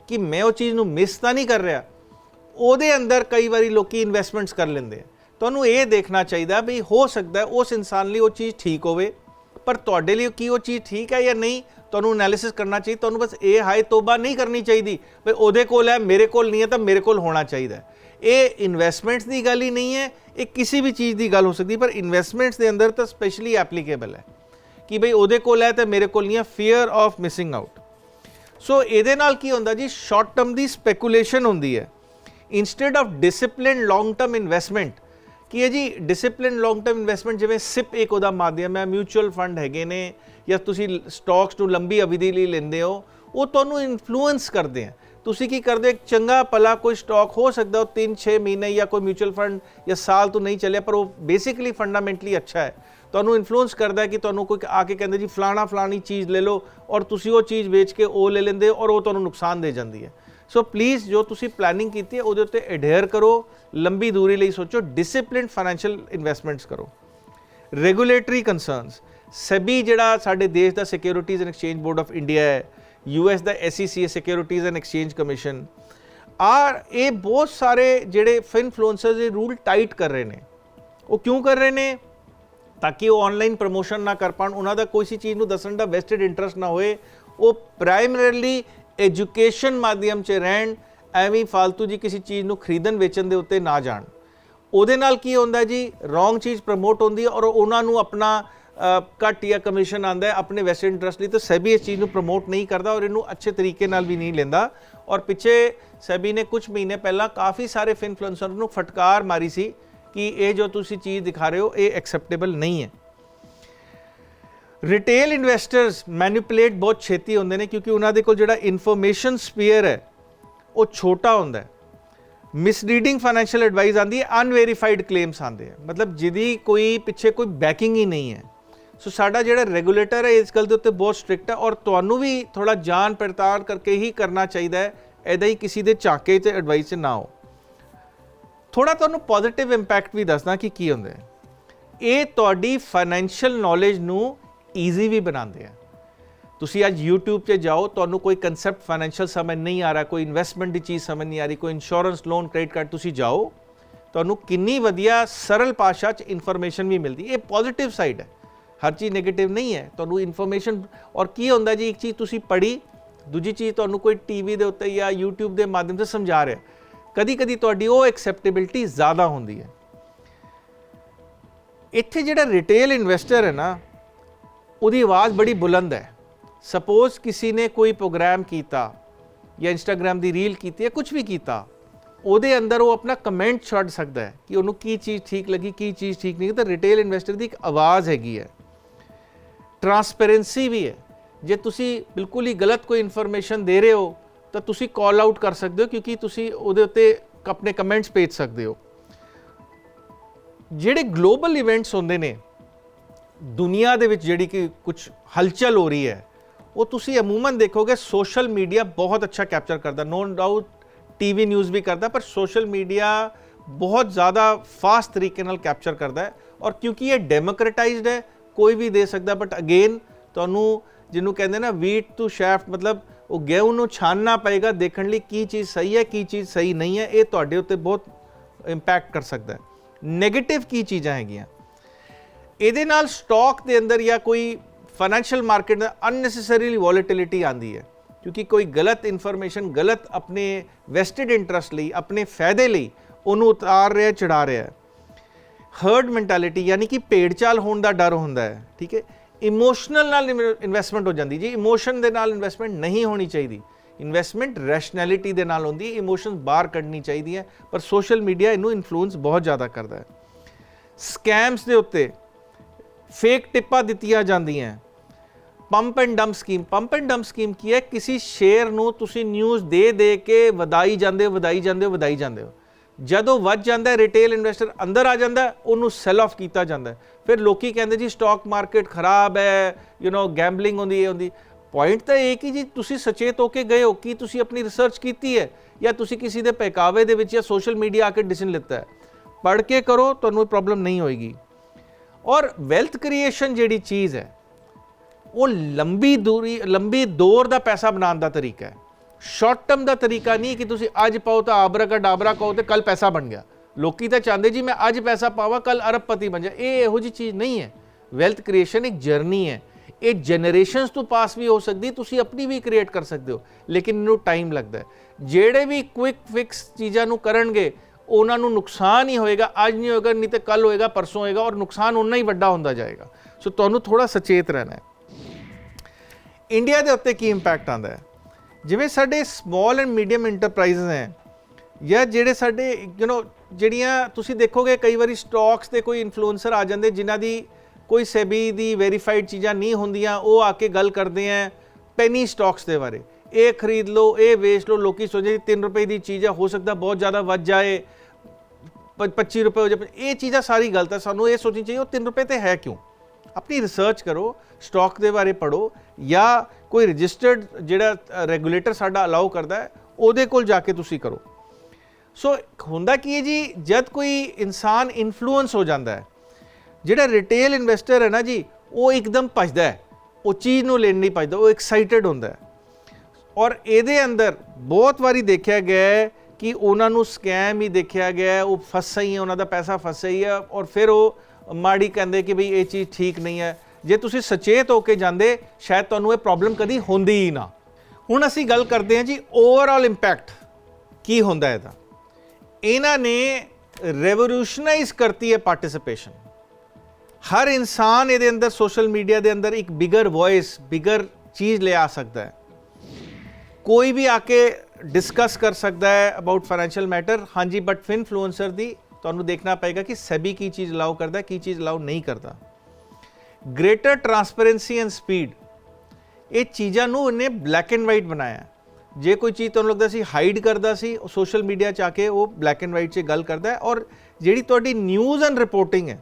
ਕਿ ਮੈਂ ਉਹ ਚੀਜ਼ ਨੂੰ ਮਿਸ ਤਾਂ ਨਹੀਂ ਕਰ ਰਿਹਾ। ਉਹਦੇ ਅੰਦਰ ਕਈ ਵਾਰੀ ਲੋਕੀ ਇਨਵੈਸਟਮੈਂਟਸ ਕਰ ਲੈਂਦੇ ਆ। ਤੁਹਾਨੂੰ ਇਹ ਦੇਖਣਾ ਚਾਹੀਦਾ ਵੀ ਹੋ ਸਕਦਾ ਉਸ ਇਨਸਾਨ ਲਈ ਉਹ ਚੀਜ਼ ਠੀਕ ਹੋਵੇ, ਪਰ ਤੁਹਾਡੇ ਲਈ ਕੀ ਉਹ ਚੀਜ਼ ਠੀਕ ਹੈ ਜਾਂ ਨਹੀਂ, ਤੁਹਾਨੂੰ ਐਨਾਲਿਸਿਸ ਕਰਨਾ ਚਾਹੀਦਾ, ਤੁਹਾਨੂੰ ਬਸ ਇਹ ਹਾਏ ਤੋਬਾ ਨਹੀਂ ਕਰਨੀ ਚਾਹੀਦੀ, ਵੀ ਉਹਦੇ ਕੋਲ ਹੈ, ਮੇਰੇ ਕੋਲ ਨਹੀਂ ਹੈ ਤਾਂ ਮੇਰੇ ਕੋਲ ਹੋਣਾ ਚਾਹੀਦਾ ਇਹ ਇਨਵੈਸਟਮੈਂਟਸ ਦੀ ਗੱਲ ਹੀ ਨਹੀਂ ਹੈ, ਇਹ ਕਿਸੇ ਵੀ ਚੀਜ਼ ਦੀ ਗੱਲ ਹੋ ਸਕਦੀ, ਪਰ ਇਨਵੈਸਟਮੈਂਟਸ ਦੇ ਅੰਦਰ ਤਾਂ ਸਪੈਸ਼ਲੀ ਐਪਲੀਕੇਬਲ ਹੈ ਕਿ ਭਈ ਉਹਦੇ ਕੋਲ ਹੈ ਤੇ ਮੇਰੇ ਕੋਲ ਨਹੀਂ ਹੈ fear of missing out so ਇਹਦੇ ਨਾਲ ਕੀ ਹੁੰਦਾ ਜੀ ਸ਼ਾਰਟ ਟਰਮ ਦੀ ਸਪੈਕੂਲੇਸ਼ਨ ਹੁੰਦੀ ਹੈ। Instead of discipline long term investment ਕੀ ਹੈ ਜੀ ਡਿਸਪਲਿਨ ਲੌਂਗ ਟਰਮ ਇਨਵੈਸਟਮੈਂਟ ਜਿਵੇਂ ਸਿਪ ਇੱਕ ਉਹਦਾ ਮਾਧਿਅਮ ਹੈ ਮਿਊਚੁਅਲ ਫੰਡ ਹੈਗੇ ਨੇ ਜਾਂ ਤੁਸੀਂ ਸਟਾਕਸ ਨੂੰ ਲੰਬੀ ਅਵਧੀ ਲਈ ਲੈਂਦੇ ਹੋ, ਉਹ ਤੁਹਾਨੂੰ ਇਨਫਲੂਐਂਸ ਕਰਦੇ ਆ। ਤੁਸੀਂ ਕੀ ਕਰਦੇ, ਇੱਕ ਚੰਗਾ ਭਲਾ ਕੋਈ ਸਟਾਕ ਹੋ ਸਕਦਾ, ਉਹ 3-6 ਮਹੀਨੇ ਜਾਂ ਕੋਈ ਮਿਊਚੁਅਲ ਫੰਡ ਜਾਂ ਸਾਲ ਤੋਂ ਨਹੀਂ ਚੱਲਿਆ, ਪਰ ਉਹ ਬੇਸਿਕਲੀ ਫੰਡਾਮੈਂਟਲੀ ਅੱਛਾ ਹੈ। ਤੁਹਾਨੂੰ ਇਨਫਲੂਐਂਸ ਕਰਦਾ ਕਿ ਤੁਹਾਨੂੰ ਕੋਈ ਆ ਕੇ ਕਹਿੰਦੇ ਜੀ, ਫਲਾਣਾ ਫਲਾਣੀ ਚੀਜ਼ ਲੈ ਲਓ ਔਰ ਤੁਸੀਂ ਉਹ ਚੀਜ਼ ਵੇਚ ਕੇ ਉਹ ਲੈ ਲੈਂਦੇ ਔਰ ਉਹ ਤੁਹਾਨੂੰ ਨੁਕਸਾਨ ਦੇ ਜਾਂਦੀ ਹੈ। ਸੋ ਪਲੀਜ਼ ਜੋ ਤੁਸੀਂ ਪਲੈਨਿੰਗ ਕੀਤੀ ਹੈ, ਉਹਦੇ ਉੱਤੇ ਐਡਹੇਅਰ ਕਰੋ, ਲੰਬੀ ਦੂਰੀ ਲਈ ਸੋਚੋ ਡਿਸਪਲਿਨਡ ਫਾਈਨੈਂਸ਼ੀਅਲ ਇਨਵੈਸਟਮੈਂਟਸ ਕਰੋ। ਰੈਗੂਲੇਟਰੀ ਕੰਸਰਨਸ ਸੈਬੀ ਜਿਹੜਾ ਸਾਡੇ ਦੇਸ਼ ਦਾ securities and exchange board of India ਹੈ ਯੂਐਸ ਦਾ SEC ਹੈ ਸਿਕਿਉਰਿਟੀਜ਼ ਐਂਡ ਐਕਸਚੇਂਜ ਕਮਿਸ਼ਨ ਆ ਇਹ ਬਹੁਤ ਸਾਰੇ ਜਿਹੜੇ ਫਿਨਫਲੂਐਂਸਰਸ ਦੇ ਰੂਲ ਟਾਈਟ ਕਰ ਰਹੇ ਨੇ। ਉਹ ਕਿਉਂ ਕਰ ਰਹੇ ਨੇ? ਤਾਂ ਕਿ ਉਹ ਆਨਲਾਈਨ ਪ੍ਰੋਮੋਸ਼ਨ ਨਾ ਕਰ ਪਾਣ ਉਹਨਾਂ ਦਾ ਕੋਈ ਸੀ ਚੀਜ਼ ਨੂੰ ਦੱਸਣ ਦਾ ਵੈਸਟਡ ਇੰਟਰਸਟ ਨਾ ਹੋਏ, ਉਹ ਪ੍ਰਾਇਮਰੀਲੀ ਐਜੂਕੇਸ਼ਨ ਮਾਧਿਅਮ 'ਚ ਰਹਿਣ, ਐਵੇਂ ਹੀ ਫालतू ਜੀ ਕਿਸੇ ਚੀਜ਼ ਨੂੰ ਖਰੀਦਣ ਵੇਚਣ ਦੇ ਉੱਤੇ ਨਾ ਜਾਣ। ਉਹਦੇ ਨਾਲ ਕੀ ਹੁੰਦਾ ਜੀ? ਰੋਂਗ ਚੀਜ਼ ਪ੍ਰਮੋਟ ਹੁੰਦੀ ਹੈ ਔਰ ਉਹਨਾਂ ਨੂੰ ਆਪਣਾ ਘੱਟ ਜਾਂ ਕਮਿਸ਼ਨ ਆਂਦਾ ਹੈ, ਆਪਣੇ ਵੈਸਟ ਇੰਟਰਸਟ ਲਈ ਤਾਂ ਸੈਬੀ ਇਸ ਚੀਜ਼ ਨੂੰ ਪ੍ਰਮੋਟ ਨਹੀਂ ਕਰਦਾ ਔਰ ਇਹਨੂੰ ਅੱਛੇ ਤਰੀਕੇ ਨਾਲ ਵੀ ਨਹੀਂ ਲੈਂਦਾ। ਔਰ ਪਿੱਛੇ ਸੈਬੀ ਨੇ ਕੁਝ ਮਹੀਨੇ ਪਹਿਲਾਂ ਕਾਫੀ ਸਾਰੇ ਇਨਫਲੂਐਂਸਰ ਨੂੰ ਫਟਕਾਰ ਮਾਰੀ ਸੀ ਕਿ ਇਹ ਜੋ ਤੁਸੀਂ ਚੀਜ਼ ਦਿਖਾ ਰਹੇ ਹੋ, ਇਹ ਐਕਸੈਪਟੇਬਲ ਨਹੀਂ ਹੈ। ਰਿਟੇਲ ਇਨਵੈਸਟਰਸ ਮੈਨੀਪੂਲੇਟ ਬਹੁਤ ਛੇਤੀ ਹੁੰਦੇ ਨੇ ਕਿਉਂਕਿ ਉਹਨਾਂ ਦੇ ਕੋਲ ਜਿਹੜਾ ਇਨਫੋਰਮੇਸ਼ਨ ਸਪੀਅਰ ਹੈ, ਉਹ ਛੋਟਾ ਹੁੰਦਾ ਹੈ। ਮਿਸਲੀਡਿੰਗ ਫਾਈਨੈਂਸ਼ੀਅਲ ਐਡਵਾਈਸ ਆਂਦੀ ਹੈ ਅਨਵੈਰੀਫਾਈਡ ਕਲੇਮਸ ਆਂਦੇ ਆ। ਮਤਲਬ ਜਿਹਦੀ ਕੋਈ ਪਿੱਛੇ ਕੋਈ ਬੈਕਿੰਗ ਹੀ ਨਹੀਂ ਹੈ। ਸੋ ਸਾਡਾ ਜਿਹੜਾ ਰੈਗੂਲੇਟਰ ਹੈ, ਇਸ ਗੱਲ ਦੇ ਉੱਤੇ ਬਹੁਤ ਸਟ੍ਰਿਕਟ ਹੈ ਔਰ ਤੁਹਾਨੂੰ ਵੀ ਥੋੜਾ ਜਾਣ ਪੜਤਾਲ ਕਰਕੇ ਹੀ ਕਰਨਾ ਚਾਹੀਦਾ ਹੈ ਐਦਾਂ ਹੀ ਕਿਸੇ ਦੇ ਝਾਕੇ ਤੇ ਐਡਵਾਈਸ 'ਚ ਨਾ ਹੋ। ਥੋੜਾ ਤੁਹਾਨੂੰ ਪੋਜ਼ਿਟਿਵ ਇੰਪੈਕਟ ਵੀ ਦੱਸਦਾ ਕਿ ਕੀ ਹੁੰਦਾ ਹੈ। ਇਹ ਤੁਹਾਡੀ ਫਾਈਨੈਂਸ਼ੀਅਲ ਨੌਲੇਜ ਨੂੰ ਈਜ਼ੀ ਵੀ ਬਣਾਉਂਦੇ ਆ ਤੁਸੀਂ ਅੱਜ YouTube ਤੇ ਜਾਓ ਤੁਹਾਨੂੰ ਕੋਈ ਕਨਸੈਪਟ ਫਾਈਨੈਂਸ਼ੀਅਲ ਸਮਝ ਨਹੀਂ ਆ ਰਿਹਾ ਕੋਈ ਇਨਵੈਸਟਮੈਂਟ ਦੀ ਚੀਜ਼ ਸਮਝ ਨਹੀਂ ਆ ਰਹੀ ਕੋਈ ਇੰਸ਼ੋਰੈਂਸ ਲੋਨ ਕ੍ਰੈਡਿਟ ਕਾਰਡ ਤੁਸੀਂ ਜਾਓ ਤੁਹਾਨੂੰ ਕਿੰਨੀ ਵਧੀਆ ਸਰਲ ਭਾਸ਼ਾ 'ਚ ਇਨਫੋਰਮੇਸ਼ਨ ਵੀ ਮਿਲਦੀ ਇਹ ਪੋਜ਼ਿਟਿਵ ਸਾਈਡ ਹੈ ਹਰ ਚੀਜ਼ 네ਗੇਟਿਵ ਨਹੀਂ ਹੈ ਤੁਹਾਨੂੰ ਇਨਫੋਰਮੇਸ਼ਨ ਔਰ ਕੀ ਹੁੰਦਾ ਜੀ ਇੱਕ ਚੀਜ਼ ਤੁਸੀਂ ਪੜ੍ਹੀ ਦੂਜੀ ਚੀਜ਼ ਤੁਹਾਨੂੰ ਕੋਈ ਟੀਵੀ ਦੇ ਉੱਤੇ ਜਾਂ YouTube ਦੇ ਮਾਧਿਅਮ ਤੋਂ ਸਮਝਾ ਰਿਹਾ ਕਦੀ ਕਦੀ ਤੁਹਾਡੀ ਉਹ ਐਕਸੈਪਟੇਬਿਲਟੀ ਜ਼ਿਆਦਾ ਹੁੰਦੀ ਹੈ ਇੱਥੇ ਜਿਹੜਾ ਰਿਟੇਲ ਇਨਵੈਸਟਰ ਹੈ ਨਾ ਉਹਦੀ ਆਵਾਜ਼ ਬੜੀ ਬੁਲੰਦ ਹੈ। ਸਪੋਜ਼ ਕਿਸੇ ਨੇ ਕੋਈ ਪ੍ਰੋਗਰਾਮ ਕੀਤਾ ਜਾਂ ਇੰਸਟਾਗ੍ਰam ਦੀ ਰੀਲ ਕੀਤੀ ਹੈ ਕੁਝ ਵੀ ਕੀਤਾ, ਉਹਦੇ ਅੰਦਰ ਉਹ ਆਪਣਾ ਕਮੈਂਟ ਛੱਡ ਸਕਦਾ ਹੈ ਕਿ ਉਹਨੂੰ ਕੀ ਚੀਜ਼ ਠੀਕ ਲੱਗੀ, ਕੀ ਚੀਜ਼ ਠੀਕ ਨਹੀਂ ਤਾਂ ਰਿਟੇਲ ਇਨਵੈਸਟਰ ਦੀ ਇੱਕ ਆਵਾਜ਼ ਹੈਗੀ ਹੈ। ਟਰਾਂਸਪੇਰੈਂਸੀ ਵੀ ਹੈ। ਜੇ ਤੁਸੀਂ ਬਿਲਕੁਲ ਹੀ ਗਲਤ ਕੋਈ ਇਨਫੋਰਮੇਸ਼ਨ ਦੇ ਰਹੇ ਹੋ, ਤਾਂ ਤੁਸੀਂ ਕਾਲ ਆਊਟ ਕਰ ਸਕਦੇ ਹੋ ਕਿਉਂਕਿ ਤੁਸੀਂ ਉਹਦੇ ਉੱਤੇ ਆਪਣੇ ਕਮੈਂਟਸ ਭੇਜ ਸਕਦੇ ਹੋ। ਜਿਹੜੇ ਗਲੋਬਲ ਇਵੈਂਟਸ ਹੁੰਦੇ ਨੇ ਦੁਨੀਆ ਦੇ ਵਿੱਚ ਜਿਹੜੀ ਕਿ ਕੁਝ ਹਲਚਲ ਹੋ ਰਹੀ ਹੈ, ਉਹ ਤੁਸੀਂ ਅਮੂਮਨ ਦੇਖੋਗੇ ਸੋਸ਼ਲ ਮੀਡੀਆ ਬਹੁਤ ਅੱਛਾ ਕੈਪਚਰ ਕਰਦਾ। ਨੋ ਡਾਊਟ ਟੀਵੀ ਨਿਊਜ਼ ਵੀ ਕਰਦਾ, ਪਰ ਸੋਸ਼ਲ ਮੀਡੀਆ ਬਹੁਤ ਜ਼ਿਆਦਾ ਫਾਸਟ ਤਰੀਕੇ ਨਾਲ ਕੈਪਚਰ ਕਰਦਾ ਹੈ ਔਰ ਕਿਉਂਕਿ ਇਹ ਡੈਮੋਕ੍ਰੇਟਾਈਜ਼ਡ ਹੈ, ਕੋਈ ਵੀ ਦੇ ਸਕਦਾ ਬਟ ਅਗੇਨ ਤੁਹਾਨੂੰ ਜਿਹਨੂੰ ਕਹਿੰਦੇ ਨਾ ਵੀਟ ਟੂ ਸ਼ੈਫਟ ਮਤਲਬ ਉਹ ਗੇਹੂੰ ਨੂੰ ਛਾਨਣਾ ਪਏਗਾ ਦੇਖਣ ਲਈ ਕੀ ਚੀਜ਼ ਸਹੀ ਹੈ, ਕੀ ਚੀਜ਼ ਸਹੀ ਨਹੀਂ ਹੈ, ਇਹ ਤੁਹਾਡੇ ਉੱਤੇ ਬਹੁਤ ਇੰਪੈਕਟ ਕਰ ਸਕਦਾ ਹੈ। 네ਗੇਟਿਵ ਕੀ ਚੀਜ਼ਾਂ ਹੈਗੀਆਂ? ਇਹਦੇ ਨਾਲ ਸਟਾਕ ਦੇ ਅੰਦਰ ਜਾਂ ਕੋਈ ਫਾਈਨੈਂਸ਼ੀਅਲ ਮਾਰਕੀਟ ਦਾ ਅਨਨੈਸੈਸਰੀਲੀ ਵੋਲੇਟਿਲਿਟੀ ਆਂਦੀ ਹੈ, ਕਿਉਂਕਿ ਕੋਈ ਗਲਤ ਇਨਫੋਰਮੇਸ਼ਨ ਗਲਤ ਆਪਣੇ ਵੈਸਟਡ ਇੰਟਰਸਟ ਲਈ, ਆਪਣੇ ਫਾਇਦੇ ਲਈ ਉਹਨੂੰ ਉਤਾਰ ਰਿਹਾ, ਚੜਾ ਰਿਹਾ ਹੈ। ਹਰਡ ਮੈਂਟੈਲਿਟੀ ਯਾਨੀ ਕਿ ਭੇਡ ਚਾਲ ਹੋਣ ਦਾ ਡਰ ਹੁੰਦਾ ਹੈ, ਠੀਕ ਹੈ? ਇਮੋਸ਼ਨਲ ਨਾਲ ਇਨਵੈਸਟਮੈਂਟ ਹੋ ਜਾਂਦੀ, ਜੀ ਇਮੋਸ਼ਨ ਦੇ ਨਾਲ ਇਨਵੈਸਟਮੈਂਟ ਨਹੀਂ ਹੋਣੀ ਚਾਹੀਦੀ ਇਨਵੈਸਟਮੈਂਟ ਰੈਸ਼ਨੈਲਿਟੀ ਦੇ ਨਾਲ ਹੁੰਦੀ ਹੈ ਇਮੋਸ਼ਨਸ ਬਾਹਰ ਕੱਢਣੀ ਚਾਹੀਦੀ ਹੈ, ਪਰ ਸੋਸ਼ਲ ਮੀਡੀਆ ਇਹਨੂੰ ਇਨਫਲੂਐਂਸ ਬਹੁਤ ਜ਼ਿਆਦਾ ਕਰਦਾ ਹੈ। ਸਕੈਮਸ ਦੇ ਉੱਤੇ ਫੇਕ ਟਿੱਪਾਂ ਦਿੱਤੀਆਂ ਜਾਂਦੀਆਂ। Pump and dump scheme. Pump and dump scheme ਕੀ ਹੈ? ਕਿਸੇ ਸ਼ੇਅਰ ਨੂੰ ਤੁਸੀਂ ਨਿਊਜ਼ ਦੇ ਦੇ ਕੇ ਵਧਾਈ ਜਾਂਦੇ ਹੋ, ਵਧਾਈ ਜਾਂਦੇ ਹੋ, ਵਧਾਈ ਜਾਂਦੇ ਹੋ। ਜਦੋਂ ਵੱਧ ਜਾਂਦਾ ਹੈ ਰਿਟੇਲ ਇਨਵੈਸਟਰ ਅੰਦਰ ਆ ਜਾਂਦਾ ਉਹਨੂੰ ਸੈਲ ਆਫ ਕੀਤਾ ਜਾਂਦਾ ਫਿਰ ਲੋਕੀ ਕਹਿੰਦੇ ਜੀ ਸਟਾਕ ਮਾਰਕੀਟ ਖਰਾਬ ਹੈ ਯੂ نو ਗੈਂਬਲਿੰਗ ਹੁੰਦੀ ਹੈ, ਹੁੰਦੀ ਪੁਆਇੰਟ ਤਾਂ ਇਹ ਕਿ ਜੀ ਤੁਸੀਂ ਸਚੇਤ ਹੋ ਕੇ ਗਏ ਹੋ, ਕਿ ਤੁਸੀਂ ਆਪਣੀ ਰਿਸਰਚ ਕੀਤੀ ਹੈ? ਜਾਂ ਤੁਸੀਂ ਕਿਸੇ ਦੇ ਪਹਿਕਾਵੇ ਦੇ ਵਿੱਚ ਜਾਂ ਸੋਸ਼ਲ ਮੀਡੀਆ ਆ ਕੇ ਡਿਸੀਜਨ ਲਿੱਤਾ ਹੈ? ਪੜ੍ਹ ਕੇ ਕਰੋ, ਤੁਹਾਨੂੰ ਪ੍ਰੋਬਲਮ ਨਹੀਂ ਹੋਏਗੀ। ਔਰ ਵੈਲਥ ਕ੍ਰੀਏਸ਼ਨ ਜਿਹੜੀ ਚੀਜ਼ ਹੈ, ਉਹ ਲੰਬੀ ਦੂਰੀ, ਲੰਬੀ ਦੌਰ ਦਾ ਪੈਸਾ ਬਣਾਉਣ ਦਾ ਤਰੀਕਾ ਹੈ। ਸ਼ਾਰਟ ਟਰਮ ਦਾ ਤਰੀਕਾ ਨਹੀਂ ਕਿ ਤੁਸੀਂ ਅੱਜ ਪਾਓ ਤਾਂ ਆਬਰਾ ਕਾ ਡਾਬਰਾ ਕਹੋ ਤੇ ਕੱਲ ਪੈਸਾ ਬਣ ਗਿਆ। ਲੋਕੀ ਤਾਂ ਚਾਹੁੰਦੇ ਜੀ, ਮੈਂ ਅੱਜ ਪੈਸਾ ਪਾਵਾਂ ਕੱਲ ਅਰਬਪਤੀ ਬਣ ਜਾ। ਇਹ ਇਹੋ ਜੀ ਚੀਜ਼ ਨਹੀਂ ਹੈ। ਵੈਲਥ ਕ੍ਰੀਏਸ਼ਨ ਇੱਕ ਜਰਨੀ ਹੈ। ਇਹ ਜਨਰੇਸ਼ਨਸ ਤੋਂ ਪਾਸ ਵੀ ਹੋ ਸਕਦੀ, ਤੁਸੀਂ ਆਪਣੀ ਵੀ ਕ੍ਰੀਏਟ ਕਰ ਸਕਦੇ ਹੋ, ਲੇਕਿਨ ਇਹਨੂੰ ਟਾਈਮ ਲੱਗਦਾ ਹੈ। ਜਿਹੜੇ ਵੀ ਕੁਇਕ ਫਿਕਸ ਚੀਜ਼ਾਂ ਨੂੰ ਕਰਨਗੇ ਉਹਨਾਂ ਨੂੰ ਨੁਕਸਾਨ ਹੀ ਹੋਏਗਾ, ਅੱਜ ਨਹੀਂ ਹੋਏਗਾ, ਨਹੀਂ ਤੇ ਕੱਲ ਹੋਏਗਾ, ਪਰਸੋਂ ਹੋਏਗਾ ਔਰ ਨੁਕਸਾਨ ਉਨਾ ਹੀ ਵੱਡਾ ਹੁੰਦਾ ਜਾਏਗਾ। ਸੋ ਤੁਹਾਨੂੰ ਥੋੜਾ ਸਚੇਤ ਰਹਿਣਾ ਹੈ। ਇੰਡੀਆ ਦੇ ਉੱਤੇ ਕੀ ਇੰਪੈਕਟ ਆਂਦਾ ਹੈ? ਜਿਵੇਂ ਸਾਡੇ ਸਮਾਲ ਐਂਡ ਮੀਡੀਅਮ ਇੰਟਰਪ੍ਰਾਈਜ਼ਸ ਹੈ, ਜਾਂ ਜਿਹੜੇ ਸਾਡੇ ਯੂ نو ਜਿਹੜੀਆਂ ਤੁਸੀਂ ਦੇਖੋਗੇ ਕਈ ਵਾਰੀ ਸਟਾਕਸ ਤੇ ਕੋਈ ਇਨਫਲੂਐਂਸਰ ਆ ਜਾਂਦੇ ਜਿਨ੍ਹਾਂ ਦੀ ਕੋਈ ਸੈਬੀ ਦੀ ਵੈਰੀਫਾਈਡ ਚੀਜ਼ਾਂ ਨਹੀਂ ਹੁੰਦੀਆਂ, ਉਹ ਆ ਕੇ ਗੱਲ ਕਰਦੇ ਆ ਪੈਨੀ ਸਟਾਕਸ ਦੇ ਬਾਰੇ। ਇਹ ਖਰੀਦ ਲਓ, ਇਹ ਵੇਚ ਲਓ, ਲੋਕੀ ਸੋਚਦੇ 3 ਰੁਪਏ ਦੀ ਚੀਜ਼ ਹੈ ਹੋ ਸਕਦਾ ਬਹੁਤ ਜ਼ਿਆਦਾ ਵੱਧ ਜਾਏ, ਪ- 25 ਰੁਪਏ ਹੋ ਜਾਵੇ ਇਹ ਚੀਜ਼ਾਂ ਸਾਰੀ ਗਲਤ ਹੈ ਸਾਨੂੰ ਇਹ ਸੋਚਣੀ ਚਾਹੀਏ ਉਹ 3 ਰੁਪਏ ਤੇ ਹੈ ਕਿਉਂ? ਆਪਣੀ ਰਿਸਰਚ ਕਰੋ ਸਟਾਕ ਦੇ ਬਾਰੇ ਪੜੋ ਜਾਂ ਕੋਈ ਰਜਿਸਟਰਡ ਜਿਹੜਾ ਰੈਗੂਲੇਟਰ ਸਾਡਾ ਅਲਾਉ ਕਰਦਾ ਹੈ, ਉਹਦੇ ਕੋਲ ਜਾ ਕੇ ਤੁਸੀਂ ਕਰੋ। ਸੋ ਹੁੰਦਾ ਕੀ ਹੈ ਜੀ, ਜਦ ਕੋਈ ਇਨਸਾਨ ਇਨਫਲੂਐਂਸ ਹੋ ਜਾਂਦਾ ਹੈ, ਜਿਹੜਾ ਰਿਟੇਲ ਇਨਵੈਸਟਰ ਹੈ ਨਾ ਜੀ, ਉਹ ਇੱਕਦਮ ਭਜਦਾ ਹੈ, ਉਹ ਚੀਜ਼ ਨੂੰ ਲੈਣ ਨਹੀਂ ਭਜਦਾ, ਉਹ ਐਕਸਾਈਟਡ ਹੁੰਦਾ ਹੈ। ਔਰ ਇਹਦੇ ਅੰਦਰ ਬਹੁਤ ਵਾਰੀ ਦੇਖਿਆ ਗਿਆ ਕਿ ਉਹਨਾਂ ਨੂੰ ਸਕੈਮ ਹੀ ਦੇਖਿਆ ਗਿਆ ਉਹ ਫਸੇ ਹੀ ਹੈ, ਉਹਨਾਂ ਦਾ ਪੈਸਾ ਫਸੇ ਹੀ ਹੈ ਔਰ ਫਿਰ ਉਹ ਮਾੜੀ ਕਹਿੰਦੇ ਕਿ ਬਈ ਇਹ ਚੀਜ਼ ਠੀਕ ਨਹੀਂ ਹੈ। ਜੇ ਤੁਸੀਂ ਸਚੇਤ ਹੋ ਕੇ ਜਾਂਦੇ, ਸ਼ਾਇਦ ਤੁਹਾਨੂੰ ਇਹ ਪ੍ਰੋਬਲਮ ਕਦੀ ਹੁੰਦੀ ਹੀ ਨਾ। ਹੁਣ ਅਸੀਂ ਗੱਲ ਕਰਦੇ ਹਾਂ ਜੀ ਓਵਰਆਲ ਇੰਪੈਕਟ ਕੀ ਹੁੰਦਾ ਇਹਦਾ? ਇਹਨਾਂ ਨੇ ਰੈਵੋਲੂਸ਼ਨਾਈਜ਼ ਕਰਤੀ ਹੈ ਪਾਰਟਿਸਿਪੇਸ਼ਨ ਹਰ ਇਨਸਾਨ ਇਹਦੇ ਅੰਦਰ ਸੋਸ਼ਲ ਮੀਡੀਆ ਦੇ ਅੰਦਰ ਇੱਕ ਬਿਗਰ ਵੌਇਸ ਬਿਗਰ ਚੀਜ਼ ਲੈ ਆ ਸਕਦਾ ਹੈ। ਕੋਈ ਵੀ ਆ ਕੇ ਡਿਸਕਸ ਕਰ ਸਕਦਾ ਹੈ ਅਬਾਊਟ ਫਾਈਨੈਂਸ਼ੀਅਲ ਮੈਟਰ ਹਾਂਜੀ ਬਟ ਫਿਨਫਲੂਐਂਸਰ ਦੀ ਤੁਹਾਨੂੰ ਦੇਖਣਾ ਪਏਗਾ ਕਿ ਸੈਬੀ ਕੀ ਚੀਜ਼ ਅਲਾਉ ਕਰਦਾ, ਕੀ ਚੀਜ਼ ਅਲਾਉ ਨਹੀਂ ਕਰਦਾ। ਗ੍ਰੇਟਰ ਟਰਾਂਸਪੇਰੈਂਸੀ ਐਂਡ ਸਪੀਡ ਇਹ ਚੀਜ਼ਾਂ ਨੂੰ ਉਹਨੇ ਬਲੈਕ ਐਂਡ ਵਾਈਟ ਬਣਾਇਆ। ਜੇ ਕੋਈ ਚੀਜ਼ ਤੁਹਾਨੂੰ ਲੱਗਦਾ ਸੀ ਹਾਈਡ ਕਰਦਾ ਸੀ, ਉਹ ਸੋਸ਼ਲ ਮੀਡੀਆ 'ਚ ਆ ਕੇ ਉਹ ਬਲੈਕ ਐਂਡ ਵਾਈਟ 'ਚ ਗੱਲ ਕਰਦਾ ਹੈ ਔਰ ਜਿਹੜੀ ਤੁਹਾਡੀ ਨਿਊਜ਼ ਐਂਡ ਰਿਪੋਰਟਿੰਗ ਹੈ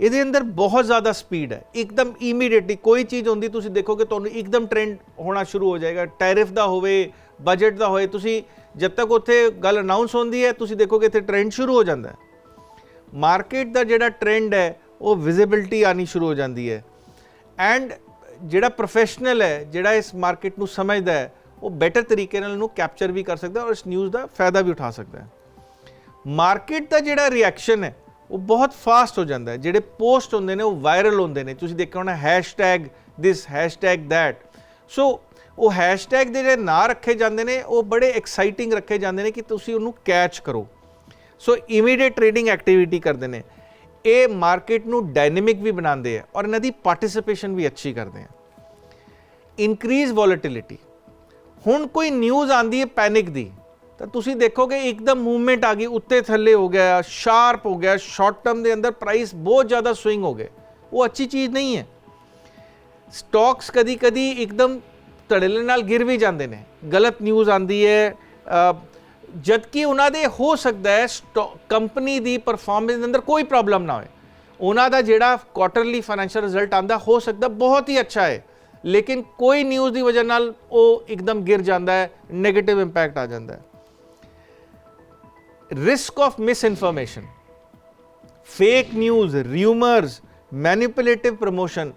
ਇਹਦੇ ਅੰਦਰ ਬਹੁਤ ਜ਼ਿਆਦਾ ਸਪੀਡ ਹੈ। ਇੱਕਦਮ ਇਮੀਡੀਏਟਲੀ ਕੋਈ ਚੀਜ਼ ਹੁੰਦੀ, ਤੁਸੀਂ ਦੇਖੋਗੇ ਤੁਹਾਨੂੰ ਇੱਕਦਮ ਟ੍ਰੈਂਡ ਹੋਣਾ ਸ਼ੁਰੂ ਹੋ ਜਾਏਗਾ। ਟੈਰਿਫ ਦਾ ਹੋਵੇ ਬਜਟ ਦਾ ਹੋਵੇ, ਤੁਸੀਂ ਜਦ ਤੱਕ ਉੱਥੇ ਗੱਲ ਅਨਾਉਂਸ ਹੁੰਦੀ ਹੈ, ਤੁਸੀਂ ਦੇਖੋਗੇ ਇੱਥੇ ਟ੍ਰੈਂਡ ਸ਼ੁਰੂ ਹੋ ਜਾਂਦਾ ਹੈ। ਮਾਰਕੀਟ ਦਾ ਜਿਹੜਾ ਟ੍ਰੈਂਡ ਹੈ, ਉਹ ਵਿਜ਼ਿਬਿਲਟੀ ਆਣੀ ਸ਼ੁਰੂ ਹੋ ਜਾਂਦੀ ਹੈ। ਐਂਡ ਜਿਹੜਾ ਪ੍ਰੋਫੈਸ਼ਨਲ ਹੈ, ਜਿਹੜਾ ਇਸ ਮਾਰਕੀਟ ਨੂੰ ਸਮਝਦਾ ਹੈ, ਉਹ ਬੈਟਰ ਤਰੀਕੇ ਨਾਲ ਇਹਨੂੰ ਕੈਪਚਰ ਵੀ ਕਰ ਸਕਦਾ ਔਰ ਇਸ ਨਿਊਜ਼ ਦਾ ਫਾਇਦਾ ਵੀ ਉਠਾ ਸਕਦਾ ਹੈ। ਮਾਰਕੀਟ ਦਾ ਜਿਹੜਾ ਰਿਐਕਸ਼ਨ ਹੈ ਉਹ ਬਹੁਤ ਫਾਸਟ ਹੋ ਜਾਂਦਾ ਹੈ। ਜਿਹੜੇ ਪੋਸਟ ਹੁੰਦੇ ਨੇ, ਉਹ ਵਾਇਰਲ ਹੁੰਦੇ ਨੇ। ਤੁਸੀਂ ਦੇਖਿਆ ਹੋਣਾ hashtag this hashtag that so ਉਹ ਹੈਸ਼ਟੈਗ ਦੇ ਜਿਹੜੇ ਨਾਂ ਰੱਖੇ ਜਾਂਦੇ ਨੇ, ਉਹ ਬੜੇ ਐਕਸਾਈਟਿੰਗ ਰੱਖੇ ਜਾਂਦੇ ਨੇ ਕਿ ਤੁਸੀਂ ਉਹਨੂੰ ਕੈਚ ਕਰੋ। ਸੋ ਇਮੀਡੀਏਟ ਟ੍ਰੇਡਿੰਗ ਐਕਟੀਵਿਟੀ ਕਰਦੇ ਨੇ। ਇਹ ਮਾਰਕੀਟ ਨੂੰ ਡਾਇਨਾਮਿਕ ਵੀ ਬਣਾਉਂਦੇ ਆ ਔਰ ਇਹਨਾਂ ਦੀ ਪਾਰਟਿਸਿਪੇਸ਼ਨ ਵੀ ਅੱਛੀ ਕਰਦੇ ਆ। ਇਨਕਰੀਜ਼ ਵੋਲੇਟਿਲਿਟੀ ਹੁਣ ਕੋਈ ਨਿਊਜ਼ ਆਂਦੀ ਹੈ ਪੈਨਿਕ ਦੀ ਤਾਂ ਤੁਸੀਂ ਦੇਖੋਗੇ ਇੱਕਦਮ ਮੂਵਮੈਂਟ ਆ ਗਈ, ਉੱਤੇ ਥੱਲੇ ਹੋ ਗਿਆ ਸ਼ਾਰਪ ਹੋ ਗਿਆ ਸ਼ਾਰਟ ਟਰਮ ਦੇ ਅੰਦਰ ਪ੍ਰਾਈਸ ਬਹੁਤ ਜ਼ਿਆਦਾ ਸਵਿੰਗ ਹੋ ਗਏ। ਉਹ ਅੱਛੀ ਚੀਜ਼ ਨਹੀਂ ਹੈ। ਸਟਾਕਸ ਕਦੀ ਕਦੀ ਇੱਕਦਮ ਧੜੇਲੇ ਨਾਲ ਗਿਰ ਵੀ ਜਾਂਦੇ ਨੇ। ਗਲਤ ਨਿਊਜ਼ ਆਂਦੀ ਹੈ। ਜਦਕਿ ਉਹਨਾਂ ਦੇ ਹੋ ਸਕਦਾ ਹੈ ਕੰਪਨੀ ਦੀ ਪਰਫਾਰਮੈਂਸ ਦੇ ਅੰਦਰ ਕੋਈ ਪ੍ਰੋਬਲਮ ਨਾ ਹੋਵੇ ਉਹਨਾਂ ਦਾ ਜਿਹੜਾ ਕੁਆਟਰਲੀ ਫਾਈਨੈਂਸ਼ੀਅਲ ਰਿਜ਼ਲਟ ਆਂਦਾ ਹੋ ਸਕਦਾ ਬਹੁਤ ਹੀ ਅੱਛਾ ਹੈ। ਲੇਕਿਨ ਕੋਈ ਨਿਊਜ਼ ਦੀ ਵਜ੍ਹਾ ਨਾਲ ਉਹ ਇੱਕਦਮ ਗਿਰ ਜਾਂਦਾ ਹੈ 네ਗੇਟਿਵ ਇੰਪੈਕਟ ਆ ਜਾਂਦਾ ਹੈ। risk of misinformation, fake news, rumors, manipulative promotion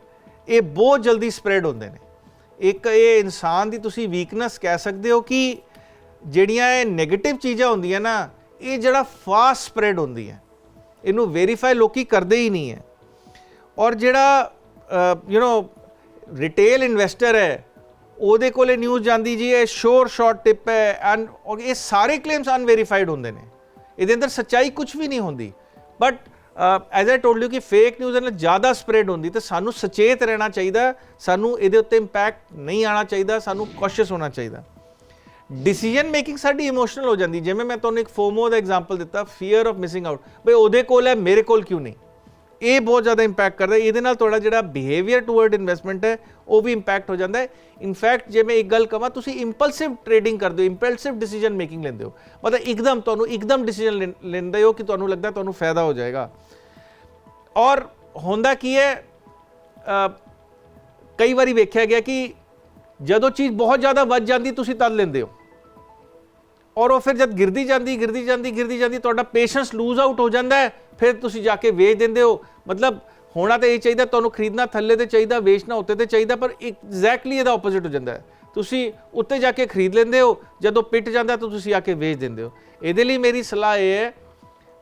ਇਹ ਬਹੁਤ ਜਲਦੀ ਸਪਰੈਡ ਹੁੰਦੇ ਨੇ। ਇੱਕ ਇਹ ਇਨਸਾਨ ਦੀ ਤੁਸੀਂ ਵੀਕਨੈਸ ਕਹਿ ਸਕਦੇ ਹੋ ਕਿ ਜਿਹੜੀਆਂ ਇਹ ਨੈਗੇਟਿਵ ਚੀਜ਼ਾਂ ਹੁੰਦੀਆਂ ਨਾ ਇਹ ਜਿਹੜਾ ਫਾਸਟ ਸਪਰੈਡ ਹੁੰਦੀ ਹੈ। ਇਹਨੂੰ ਵੈਰੀਫਾਈ ਲੋਕੀ ਕਰਦੇ ਹੀ ਨਹੀਂ ਹੈ। ਔਰ ਜਿਹੜਾ ਯੂ نو ਰਿਟੇਲ ਇਨਵੈਸਟਰ ਹੈ ਉਹਦੇ ਕੋਲੇ ਨਿਊਜ਼ ਜਾਂਦੀ ਜੀ ਇਹ ਸ਼ੋਰ ਸ਼ਾਰਟ ਟਿਪ ਹੈ ਐਂਡ ਇਹ ਸਾਰੇ ਕਲੇਮਸ ਅਨਵੈਰੀਫਾਈਡ ਹੁੰਦੇ ਨੇ। ਇਹਦੇ ਅੰਦਰ ਸੱਚਾਈ ਕੁਝ ਵੀ ਨਹੀਂ ਹੁੰਦੀ। But as I told you ਕਿ ਫੇਕ ਨਿਊਜ਼ ਨਾਲ ਜ਼ਿਆਦਾ ਸਪਰੈਡ ਹੁੰਦੀ, ਤੇ ਸਾਨੂੰ ਸੁਚੇਤ ਰਹਿਣਾ ਚਾਹੀਦਾ, ਸਾਨੂੰ ਇਹਦੇ ਉੱਤੇ ਇੰਪੈਕਟ ਨਹੀਂ ਆਣਾ ਚਾਹੀਦਾ, ਸਾਨੂੰ ਕੌਸ਼ੀਅਸ ਹੋਣਾ ਚਾਹੀਦਾ। ਡਿਸੀਜਨ ਮੇਕਿੰਗ ਸਾਡੀ ਇਮੋਸ਼ਨਲ ਹੋ ਜਾਂਦੀ, ਜਿਵੇਂ ਮੈਂ ਤੁਹਾਨੂੰ ਇੱਕ ਫੋਮੋ ਦਾ ਐਗਜ਼ਾਮਪਲ ਦਿੱਤਾ ਫੀਅਰ ਆਫ ਮਿਸਿੰਗ ਆਊਟ ਬਈ ਉਹਦੇ ਕੋਲ ਹੈ, ਮੇਰੇ ਕੋਲ ਕਿਉਂ ਨਹੀਂ? ਇਹ ਬਹੁਤ ਜ਼ਿਆਦਾ ਇੰਪੈਕਟ ਕਰਦਾ ਇਹਦੇ ਨਾਲ ਤੁਹਾਡਾ ਜਿਹੜਾ ਬਿਹੇਵੀਅਰ ਟੂਵਰਡ ਇਨਵੈਸਟਮੈਂਟ ਹੈ, ਉਹ ਵੀ ਇੰਪੈਕਟ ਹੋ ਜਾਂਦਾ ਹੈ। ਇਨਫੈਕਟ ਜੇ ਮੈਂ ਇੱਕ ਗੱਲ ਕਹਾਂ ਤੁਸੀਂ ਇੰਪਲਸਿਵ ਟਰੇਡਿੰਗ ਕਰਦੇ ਹੋ ਇੰਪਲਸਿਵ ਡਿਸੀਜਨ ਮੇਕਿੰਗ ਲੈਂਦੇ ਹੋ। ਮਤਲਬ ਇੱਕਦਮ ਤੁਹਾਨੂੰ ਇੱਕਦਮ ਡਿਸੀਜਨ ਲੈਂਦੇ ਹੋ ਕਿ ਤੁਹਾਨੂੰ ਲੱਗਦਾ ਤੁਹਾਨੂੰ ਫਾਇਦਾ ਹੋ ਜਾਏਗਾ। ਔਰ ਹੁੰਦਾ ਕੀ ਹੈ ਕਈ ਵਾਰੀ ਵੇਖਿਆ ਗਿਆ ਕਿ ਜਦੋਂ ਚੀਜ਼ ਬਹੁਤ ਜ਼ਿਆਦਾ ਵੱਧ ਜਾਂਦੀ, ਤੁਸੀਂ ਤਦ ਲੈਂਦੇ ਹੋ। ਔਰ ਉਹ ਫਿਰ ਜਦ ਗਿਰਦੀ ਜਾਂਦੀ ਗਿਰਦੀ ਜਾਂਦੀ ਗਿਰਦੀ ਜਾਂਦੀ, ਤੁਹਾਡਾ ਪੇਸ਼ੈਂਸ ਲੂਜ਼ ਆਊਟ ਹੋ ਜਾਂਦਾ ਹੈ। ਫਿਰ ਤੁਸੀਂ ਜਾ ਕੇ ਵੇਚ ਦਿੰਦੇ ਹੋ। ਮਤਲਬ ਹੋਣਾ ਤਾਂ ਇਹ ਚਾਹੀਦਾ, ਤੁਹਾਨੂੰ ਖਰੀਦਣਾ ਥੱਲੇ ਤੇ ਚਾਹੀਦਾ, ਵੇਚਣਾ ਉੱਤੇ ਤੇ ਚਾਹੀਦਾ, ਪਰ ਐਗਜ਼ੈਕਟਲੀ ਇਹਦਾ ਆਪੋਜ਼ਿਟ ਹੋ ਜਾਂਦਾ ਹੈ। ਤੁਸੀਂ ਉੱਤੇ ਜਾ ਕੇ ਖਰੀਦ ਲੈਂਦੇ ਹੋ, ਜਦੋਂ ਪਿੱਟ ਜਾਂਦਾ ਤਾਂ ਤੁਸੀਂ ਆ ਕੇ ਵੇਚ ਦਿੰਦੇ ਹੋ। ਇਹਦੇ ਲਈ ਮੇਰੀ ਸਲਾਹ ਇਹ ਹੈ,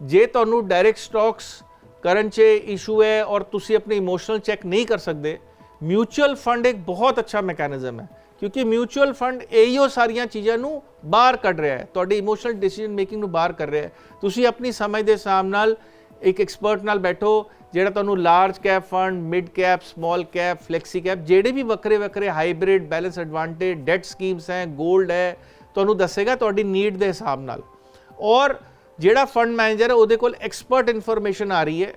ਜੇ ਤੁਹਾਨੂੰ ਡਾਇਰੈਕਟ ਸਟਾਕਸ ਕਰਨ 'ਚ ਇਸ਼ੂ ਹੈ ਔਰ ਤੁਸੀਂ ਆਪਣੇ ਇਮੋਸ਼ਨਲ ਚੈੱਕ ਨਹੀਂ ਕਰ ਸਕਦੇ ਮਿਊਚੁਅਲ ਫੰਡ ਇੱਕ ਬਹੁਤ ਅੱਛਾ ਮੈਕੈਨਿਜ਼ਮ ਹੈ। ਕਿਉਂਕਿ ਮਿਊਚੁਅਲ ਫੰਡ ਇਹੋ ਸਾਰੀਆਂ ਚੀਜ਼ਾਂ ਨੂੰ ਬਾਹਰ ਕੱਢ ਰਿਹਾ ਹੈ। ਤੁਹਾਡੀ ਇਮੋਸ਼ਨਲ ਡਿਸੀਜਨ ਮੇਕਿੰਗ ਨੂੰ ਬਾਹਰ ਕਰ ਰਿਹਾ ਹੈ। ਤੁਸੀਂ ਆਪਣੀ ਸਮਝ ਦੇ ਹਿਸਾਬ ਨਾਲ ਇੱਕ ਐਕਸਪਰਟ ਨਾਲ ਬੈਠੋ, ਜਿਹੜਾ ਤੁਹਾਨੂੰ large cap fund mid cap small cap flexi cap ਜਿਹੜੇ ਵੀ ਵੱਖਰੇ ਵੱਖਰੇ hybrid balance advantage debt schemes ਹੈ 골ਡ ਹੈ, ਤੁਹਾਨੂੰ ਦੱਸੇਗਾ ਤੁਹਾਡੀ ਨੀਡ ਦੇ ਹਿਸਾਬ ਨਾਲ। ਔਰ ਜਿਹੜਾ ਫੰਡ ਮੈਨੇਜਰ ਹੈ, ਉਹਦੇ ਕੋਲ ਐਕਸਪਰਟ ਇਨਫੋਰਮੇਸ਼ਨ ਆ ਰਹੀ ਹੈ।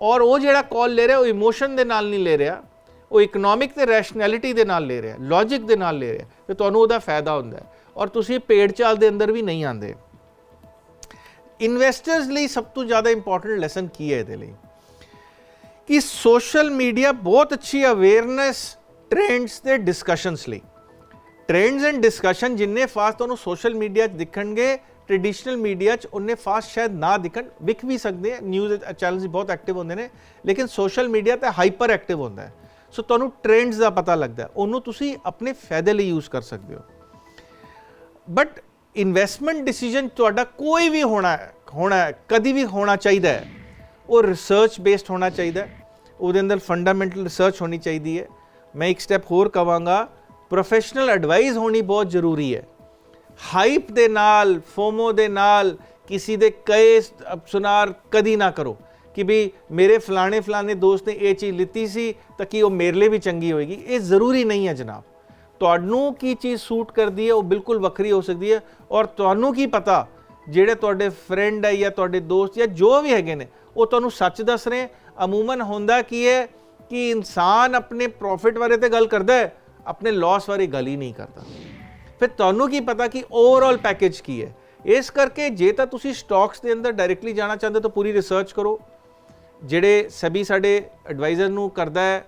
ਔਰ ਉਹ ਜਿਹੜਾ ਕਾਲ ਲੈ ਰਿਹਾ, ਉਹ ਇਮੋਸ਼ਨ ਦੇ ਨਾਲ ਨਹੀਂ ਲੈ ਰਿਹਾ। ਉਹ ਇਕਨੋਮਿਕ ਤੇ ਰੈਸ਼ਨੈਲਿਟੀ ਦੇ ਨਾਲ ਲੈ ਰਿਹਾ ਲੌਜੀਕ ਦੇ ਨਾਲ ਲੈ ਰਿਹਾ। ਤੇ ਤੁਹਾਨੂੰ ਉਹਦਾ ਫਾਇਦਾ ਹੁੰਦਾ ਔਰ ਤੁਸੀਂ ਪੇੜ ਚਾਲ ਦੇ ਅੰਦਰ ਵੀ ਨਹੀਂ ਆਉਂਦੇ। ਇਨਵੈਸਟਰਸ ਲਈ ਸਭ ਤੋਂ ਜ਼ਿਆਦਾ ਇੰਪੋਰਟੈਂਟ ਲੈਸਨ ਕੀ ਹੈ ਇਹਦੇ ਲਈ? ਕਿ ਸੋਸ਼ਲ ਮੀਡੀਆ ਬਹੁਤ ਅੱਛੀ ਅਵੇਅਰਨੈਸ ਟ੍ਰੈਂਡਸ ਤੇ ਡਿਸਕਸ਼ਨਸ ਲਈ। ਟ੍ਰੈਂਡਸ ਐਂਡ ਡਿਸਕਸ਼ਨ ਜਿੰਨੇ ਫਾਸਟ ਤੁਹਾਨੂੰ ਸੋਸ਼ਲ ਮੀਡੀਆ 'ਚ ਦਿਖਣਗੇ ਟ੍ਰੈਡੀਸ਼ਨਲ ਮੀਡੀਆ 'ਚ ਉਹਨੇ ਫਾਸਟ ਸ਼ਾਇਦ ਨਾ ਦਿਖਣ, ਵਿਖ ਵੀ ਸਕਦੇ ਆ। ਨਿਊਜ਼ ਚੈਨਲਸ ਵੀ ਬਹੁਤ ਐਕਟਿਵ ਹੁੰਦੇ ਨੇ, ਲੇਕਿਨ ਸੋਸ਼ਲ ਮੀਡੀਆ ਤੇ ਹਾਈਪਰ ਐਕਟਿਵ ਹੁੰਦਾ ਹੈ। ਸੋ ਤੁਹਾਨੂੰ ਟ੍ਰੈਂਡਸ ਦਾ ਪਤਾ ਲੱਗਦਾ ਉਹਨੂੰ ਤੁਸੀਂ ਆਪਣੇ ਫਾਇਦੇ ਲਈ ਯੂਜ਼ ਕਰ ਸਕਦੇ ਹੋ। ਬਟ ਇਨਵੈਸਟਮੈਂਟ ਡਿਸੀਜਨ ਤੁਹਾਡਾ ਕੋਈ ਵੀ ਹੋਣਾ ਹੈ ਹੋਣਾ ਹੈ, ਕਦੀ ਵੀ ਹੋਣਾ ਚਾਹੀਦਾ ਹੈ ਉਹ ਰਿਸਰਚ ਬੇਸਡ ਹੋਣਾ ਚਾਹੀਦਾ ਹੈ ਉਹਦੇ ਅੰਦਰ ਫੰਡਾਮੈਂਟਲ ਰਿਸਰਚ ਹੋਣੀ ਚਾਹੀਦੀ ਹੈ ਮੈਂ ਇੱਕ ਸਟੈਪ ਹੋਰ ਕਵਾਂਗਾ ਪ੍ਰੋਫੈਸ਼ਨਲ ਐਡਵਾਈਸ ਹੋਣੀ ਬਹੁਤ ਜ਼ਰੂਰੀ ਹੈ ਹਾਈਪ ਦੇ ਨਾਲ ਫੋਮੋ ਦੇ ਨਾਲ ਕਿਸੇ ਦੇ ਕਏ ਸੁਨਾਰ ਕਦੀ ਨਾ ਕਰੋ ਕਿ ਵੀ ਮੇਰੇ ਫਲਾਣੇ ਫਲਾਣੇ ਦੋਸਤ ਨੇ ਇਹ ਚੀਜ਼ ਲਿੱਤੀ ਸੀ ਤਾਂ ਕਿ ਉਹ ਮੇਰੇ ਲਈ ਵੀ ਚੰਗੀ ਹੋਏਗੀ ਇਹ ਜ਼ਰੂਰੀ ਨਹੀਂ ਹੈ ਜਨਾਬ ਤੁਹਾਨੂੰ ਕੀ ਚੀਜ਼ ਸੂਟ ਕਰਦੀ ਹੈ, ਉਹ ਬਿਲਕੁਲ ਵੱਖਰੀ ਹੋ ਸਕਦੀ ਹੈ ਔਰ ਤੁਹਾਨੂੰ ਕੀ ਪਤਾ ਜਿਹੜੇ ਤੁਹਾਡੇ ਫਰੈਂਡ ਹੈ ਜਾਂ ਤੁਹਾਡੇ ਦੋਸਤ ਜਾਂ ਜੋ ਵੀ ਹੈਗੇ ਨੇ, ਉਹ ਤੁਹਾਨੂੰ ਸੱਚ ਦੱਸ ਰਹੇ ਅਮੂਮਨ ਹੁੰਦਾ ਕੀ ਹੈ ਕਿ ਇਨਸਾਨ ਆਪਣੇ ਪ੍ਰੋਫਿਟ ਬਾਰੇ ਤੇ ਗੱਲ ਕਰਦਾ ਹੈ, ਆਪਣੇ ਲਾਸ ਬਾਰੇ ਗੱਲ ਹੀ ਨਹੀਂ ਕਰਦਾ। ਫਿਰ ਤੁਹਾਨੂੰ ਕੀ ਪਤਾ ਕਿ ਓਵਰਆਲ ਪੈਕੇਜ ਕੀ ਹੈ? ਇਸ ਕਰਕੇ ਜੇ ਤਾਂ ਤੁਸੀਂ ਸਟਾਕਸ ਦੇ ਅੰਦਰ ਡਾਇਰੈਕਟਲੀ ਜਾਣਾ ਚਾਹੁੰਦੇ ਹੋ ਤਾਂ ਪੂਰੀ ਰਿਸਰਚ ਕਰੋ। ਜਿਹੜੇ ਸਭੀ ਸਾਡੇ ਐਡਵਾਈਜ਼ਰ ਨੂੰ ਕਰਦਾ ਹੈ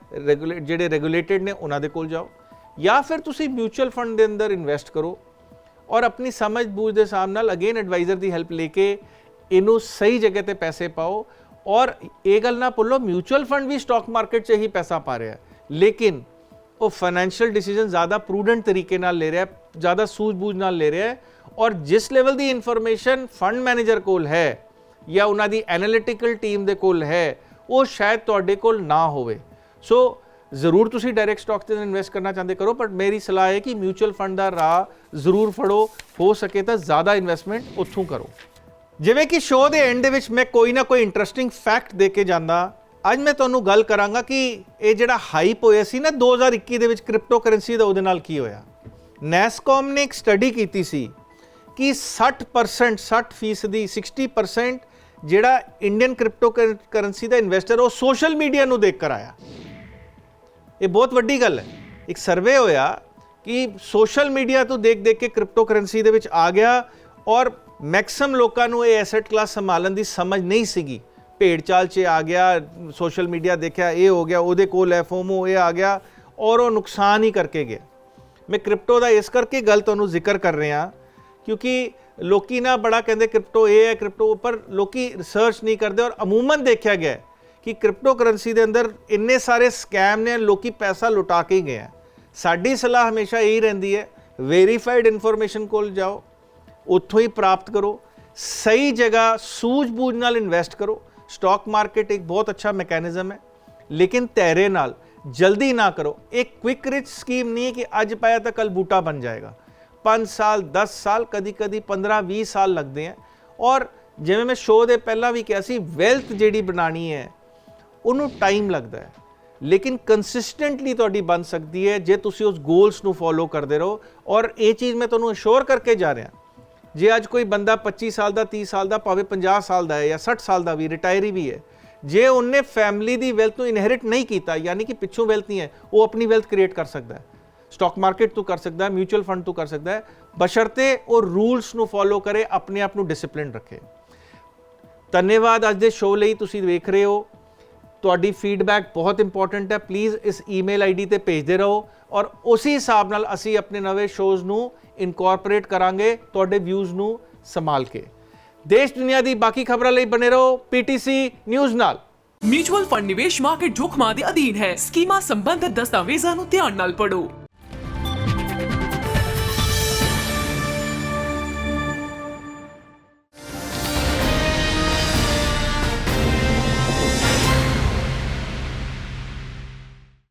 ਜਿਹੜੇ ਰੈਗੂਲੇਟਡ ਨੇ, ਉਹਨਾਂ ਦੇ ਕੋਲ ਜਾਓ। ਜਾਂ ਫਿਰ ਤੁਸੀਂ ਮਿਊਚੁਅਲ ਫੰਡ ਦੇ ਅੰਦਰ ਇਨਵੈਸਟ ਕਰੋ ਔਰ ਆਪਣੀ ਸਮਝ ਬੂਝ ਦੇ ਹਿਸਾਬ ਨਾਲ ਅਗੇਨ ਐਡਵਾਈਜ਼ਰ ਦੀ ਹੈਲਪ ਲੈ ਕੇ ਇਹਨੂੰ ਸਹੀ ਜਗ੍ਹਾ ਤੇ ਪੈਸੇ ਪਾਓ ਔਰ ਇਹ ਗੱਲ ਨਾ ਭੁੱਲੋ ਮਿਊਚੁਅਲ ਫੰਡ ਵੀ ਸਟਾਕ ਮਾਰਕੀਟ 'ਚ ਹੀ ਪੈਸਾ ਪਾ ਰਿਹਾ ਹੈ ਲੇਕਿਨ ਉਹ ਫਾਈਨੈਂਸ਼ੀਅਲ ਡਿਸੀਜਨ ਜ਼ਿਆਦਾ ਪ੍ਰੂਡੈਂਟ ਤਰੀਕੇ ਨਾਲ ਲੈ ਰਿਹਾ ਹੈ ਜ਼ਿਆਦਾ ਸੂਝ-ਬੂਝ ਨਾਲ ਲੈ ਰਿਹਾ ਹੈ ਔਰ ਜਿਸ ਲੈਵਲ ਦੀ ਇਨਫੋਰਮੇਸ਼ਨ ਫੰਡ ਮੈਨੇਜਰ ਕੋਲ ਹੈ ਜਾਂ ਉਹਨਾਂ ਦੀ ਐਨਾਲਿਟੀਕਲ ਟੀਮ ਦੇ ਕੋਲ ਹੈ ਉਹ ਸ਼ਾਇਦ ਤੁਹਾਡੇ ਕੋਲ ਨਾ ਹੋਵੇ ਸੋ ਜ਼ਰੂਰ ਤੁਸੀਂ ਡਾਇਰੈਕਟ ਸਟਾਕਸ ਤੇ ਇਨਵੈਸਟ ਕਰਨਾ ਚਾਹੁੰਦੇ ਕਰੋ ਪਰ ਮੇਰੀ ਸਲਾਹ ਹੈ ਕਿ ਮਿਊਚੁਅਲ ਫੰਡ ਦਾ ਰਾਹ ਜ਼ਰੂਰ ਫੜੋ, ਹੋ ਸਕੇ ਤਾਂ ਜ਼ਿਆਦਾ ਇਨਵੈਸਟਮੈਂਟ ਉੱਥੋਂ ਕਰੋ। ਜਿਵੇਂ ਕਿ ਸ਼ੋਅ ਦੇ ਐਂਡ ਦੇ ਵਿੱਚ ਮੈਂ ਕੋਈ ਨਾ ਕੋਈ ਇੰਟਰਸਟਿੰਗ ਫੈਕਟ ਦੇ ਕੇ ਜਾਂਦਾ। ਅੱਜ ਮੈਂ ਤੁਹਾਨੂੰ ਗੱਲ ਕਰਾਂਗਾ ਕਿ ਇਹ ਜਿਹੜਾ ਹਾਈਪ ਹੋਇਆ ਸੀ ਨਾ 2021 ਦੇ ਵਿੱਚ ਕ੍ਰਿਪਟੋ ਕਰੰਸੀ ਦਾ, ਉਹਦੇ ਨਾਲ ਕੀ ਹੋਇਆ? ਨੈਸਕੋਮ ਨੇ ਇੱਕ ਸਟੱਡੀ ਕੀਤੀ ਸੀ ਕਿ 60% 60 ਫੀਸਦੀ 60% ਜਿਹੜਾ ਇੰਡੀਅਨ ਕ੍ਰਿਪਟੋ ਕਰੰਸੀ ਦਾ ਇਨਵੈਸਟਰ ਉਹ ਸੋਸ਼ਲ ਮੀਡੀਆ ਨੂੰ ਦੇਖ ਕਰ ਆਇਆ। ਇਹ ਬਹੁਤ ਵੱਡੀ ਗੱਲ ਹੈ। ਇੱਕ ਸਰਵੇ ਹੋਇਆ ਕਿ ਸੋਸ਼ਲ ਮੀਡੀਆ ਤੋਂ ਦੇਖ ਦੇਖ ਕੇ ਕ੍ਰਿਪਟੋ ਕਰੰਸੀ ਦੇ ਵਿੱਚ ਆ ਗਿਆ ਔਰ ਮੈਕਸਿਮਮ ਲੋਕਾਂ ਨੂੰ ਇਹ ਐਸੈਟ ਕਲਾਸ ਸੰਭਾਲਣ ਦੀ ਸਮਝ ਨਹੀਂ ਸੀਗੀ। ਭੇੜ ਚਾਲ 'ਚ ਆ ਗਿਆ ਸੋਸ਼ਲ ਮੀਡੀਆ ਦੇਖਿਆ, ਇਹ ਹੋ ਗਿਆ, ਉਹਦੇ ਕੋਲ ਹੈ, ਫੋਮੋ, ਇਹ ਆ ਗਿਆ ਔਰ ਉਹ ਨੁਕਸਾਨ ਹੀ ਕਰਕੇ ਗਿਆ। ਮੈਂ ਕ੍ਰਿਪਟੋ ਦਾ ਇਸ ਕਰਕੇ ਗੱਲ ਤੁਹਾਨੂੰ ਜ਼ਿਕਰ ਕਰ ਰਿਹਾ ਕਿਉਂਕਿ ਲੋਕੀ ਨਾ ਬੜਾ ਕਹਿੰਦੇ ਕ੍ਰਿਪਟੋ ਇਹ ਹੈ ਕ੍ਰਿਪਟੋ ਉੱਪਰ ਲੋਕੀ ਰਿਸਰਚ ਨਹੀਂ ਕਰਦੇ ਔਰ ਅਮੂਮਨ ਦੇਖਿਆ ਗਿਆ ਕਿ ਕ੍ਰਿਪਟੋ ਕਰੰਸੀ ਦੇ ਅੰਦਰ ਇੰਨੇ ਸਾਰੇ ਸਕੈਮ ਨੇ ਲੋਕੀ ਪੈਸਾ ਲੁਟਾ ਕੇ ਹੀ ਗਏ ਹੈ ਸਾਡੀ ਸਲਾਹ ਹਮੇਸ਼ਾ ਇਹੀ ਰਹਿੰਦੀ ਹੈ ਵੈਰੀਫਾਈਡ ਇਨਫੋਰਮੇਸ਼ਨ ਕੋਲ ਜਾਓ ਉੱਥੋਂ ਹੀ ਪ੍ਰਾਪਤ ਕਰੋ ਸਹੀ ਜਗ੍ਹਾ ਸੂਝ-ਬੂਝ ਨਾਲ ਇਨਵੈਸਟ ਕਰੋ ਸਟਾਕ ਮਾਰਕੀਟ ਇੱਕ ਬਹੁਤ ਅੱਛਾ ਮੈਕੈਨਿਜ਼ਮ ਹੈ ਲੇਕਿਨ ਧੈਰੇ ਨਾਲ ਜਲਦੀ ਨਾ ਕਰੋ ਇੱਕ ਕੁਇਕ ਰਿਚ ਸਕੀਮ ਨਹੀਂ ਹੈ ਕਿ ਅੱਜ ਪਾਇਆ ਤਾਂ ਕੱਲ ਬੂਟਾ ਬਣ ਜਾਏਗਾ 5 ਸਾਲ 10 ਸਾਲ ਕਦੀ ਕਦੀ 15 20 ਸਾਲ ਲੱਗਦੇ ਆ ਔਰ ਜਿਵੇਂ ਮੈਂ ਸ਼ੋਅ ਦੇ ਪਹਿਲਾਂ ਵੀ ਕਿਹਾ ਸੀ ਵੈਲਥ ਜਿਹੜੀ ਬਣਾਣੀ ਹੈ ਉਹਨੂੰ ਟਾਈਮ ਲੱਗਦਾ ਹੈ। ਲੇਕਿਨ ਕੰਸਿਸਟੈਂਟਲੀ ਤੁਹਾਡੀ ਬਣ ਸਕਦੀ ਹੈ ਜੇ ਤੁਸੀਂ ਉਸ ਗੋਲਸ ਨੂੰ ਫੋਲੋ ਕਰਦੇ ਰਹੋ। ਔਰ ਇਹ ਚੀਜ਼ ਮੈਂ ਤੁਹਾਨੂੰ ਅਸ਼ੋਰ ਕਰਕੇ ਜਾ ਰਿਹਾ। ਜੇ ਅੱਜ ਕੋਈ ਬੰਦਾ 25 ਸਾਲ ਦਾ 30 ਸਾਲ ਦਾ, ਭਾਵੇਂ 50 ਸਾਲ ਦਾ ਹੈ ਜਾਂ 60 ਸਾਲ ਦਾ ਵੀ ਰਿਟਾਇਰੀ ਵੀ ਹੈ। ਜੇ ਉਹਨੇ ਫੈਮਿਲੀ ਦੀ ਵੈਲਥ ਨੂੰ ਇਨਹੈਰਿਟ ਨਹੀਂ ਕੀਤਾ, ਯਾਨੀ ਕਿ ਪਿੱਛੋਂ ਵੈਲਥ ਨਹੀਂ ਹੈ, ਉਹ ਆਪਣੀ ਵੈਲਥ ਕ੍ਰੀਏਟ ਕਰ ਸਕਦਾ ਹੈ। ਸਟਾਕ ਮਾਰਕੀਟ ਤੋਂ ਕਰ ਸਕਦਾ ਹੈ ਮਿਊਚੁਅਲ ਫੰਡ ਤੋਂ ਕਰ ਸਕਦਾ ਹੈ। ਬਸ਼ਰਤੇ ਉਹ ਰੂਲਸ ਨੂੰ ਫੋਲੋ ਕਰੇ, ਆਪਣੇ ਆਪ ਨੂੰ ਡਿਸਪਲਿਨ ਰੱਖੇ। ਧੰਨਵਾਦ ਅੱਜ ਦੇ ਸ਼ੋਅ ਲਈ, ਤੁਸੀਂ ਵੇਖ ਰਹੇ ਹੋ। ਤੁਹਾਡੀ ਫੀਡਬੈਕ ਬਹੁਤ ਇੰਪੋਰਟੈਂਟ ਹੈ। ਪਲੀਜ਼ ਇਸ ਈਮੇਲ ਆਈਡੀ ਤੇ ਭੇਜਦੇ ਰਹੋ ਔਰ ਉਸੇ ਹਿਸਾਬ ਨਾਲ ਅਸੀਂ ਆਪਣੇ ਨਵੇਂ ਸ਼ੋਜ਼ ਨੂੰ ਇਨਕੋਰਪੋਰੇਟ ਕਰਾਂਗੇ ਤੁਹਾਡੇ ਵਿਊਜ਼ ਨੂੰ ਸੰਭਾਲ ਕੇ। ਦੇਸ਼, ਦੁਨੀਆ ਦੀ ਬਾਕੀ ਖਬਰਾਂ ਲਈ ਬਨੇ ਰਹੋ ਪੀਟੀਸੀ ਨਿਊਜ਼ ਨਾਲ। ਮਿਊਚੁਅਲ ਫੰਡ ਨਿਵੇਸ਼ ਮਾਰਕੀਟ ਜੋਖਮਾਂ ਦੇ ਅਧੀਨ ਹੈ। ਸਕੀਮਾਂ ਸੰਬੰਧਿਤ ਦਸਤਾਵੇਜ਼ਾਂ ਨੂੰ ਧਿਆਨ ਨਾਲ ਪੜ੍ਹੋ।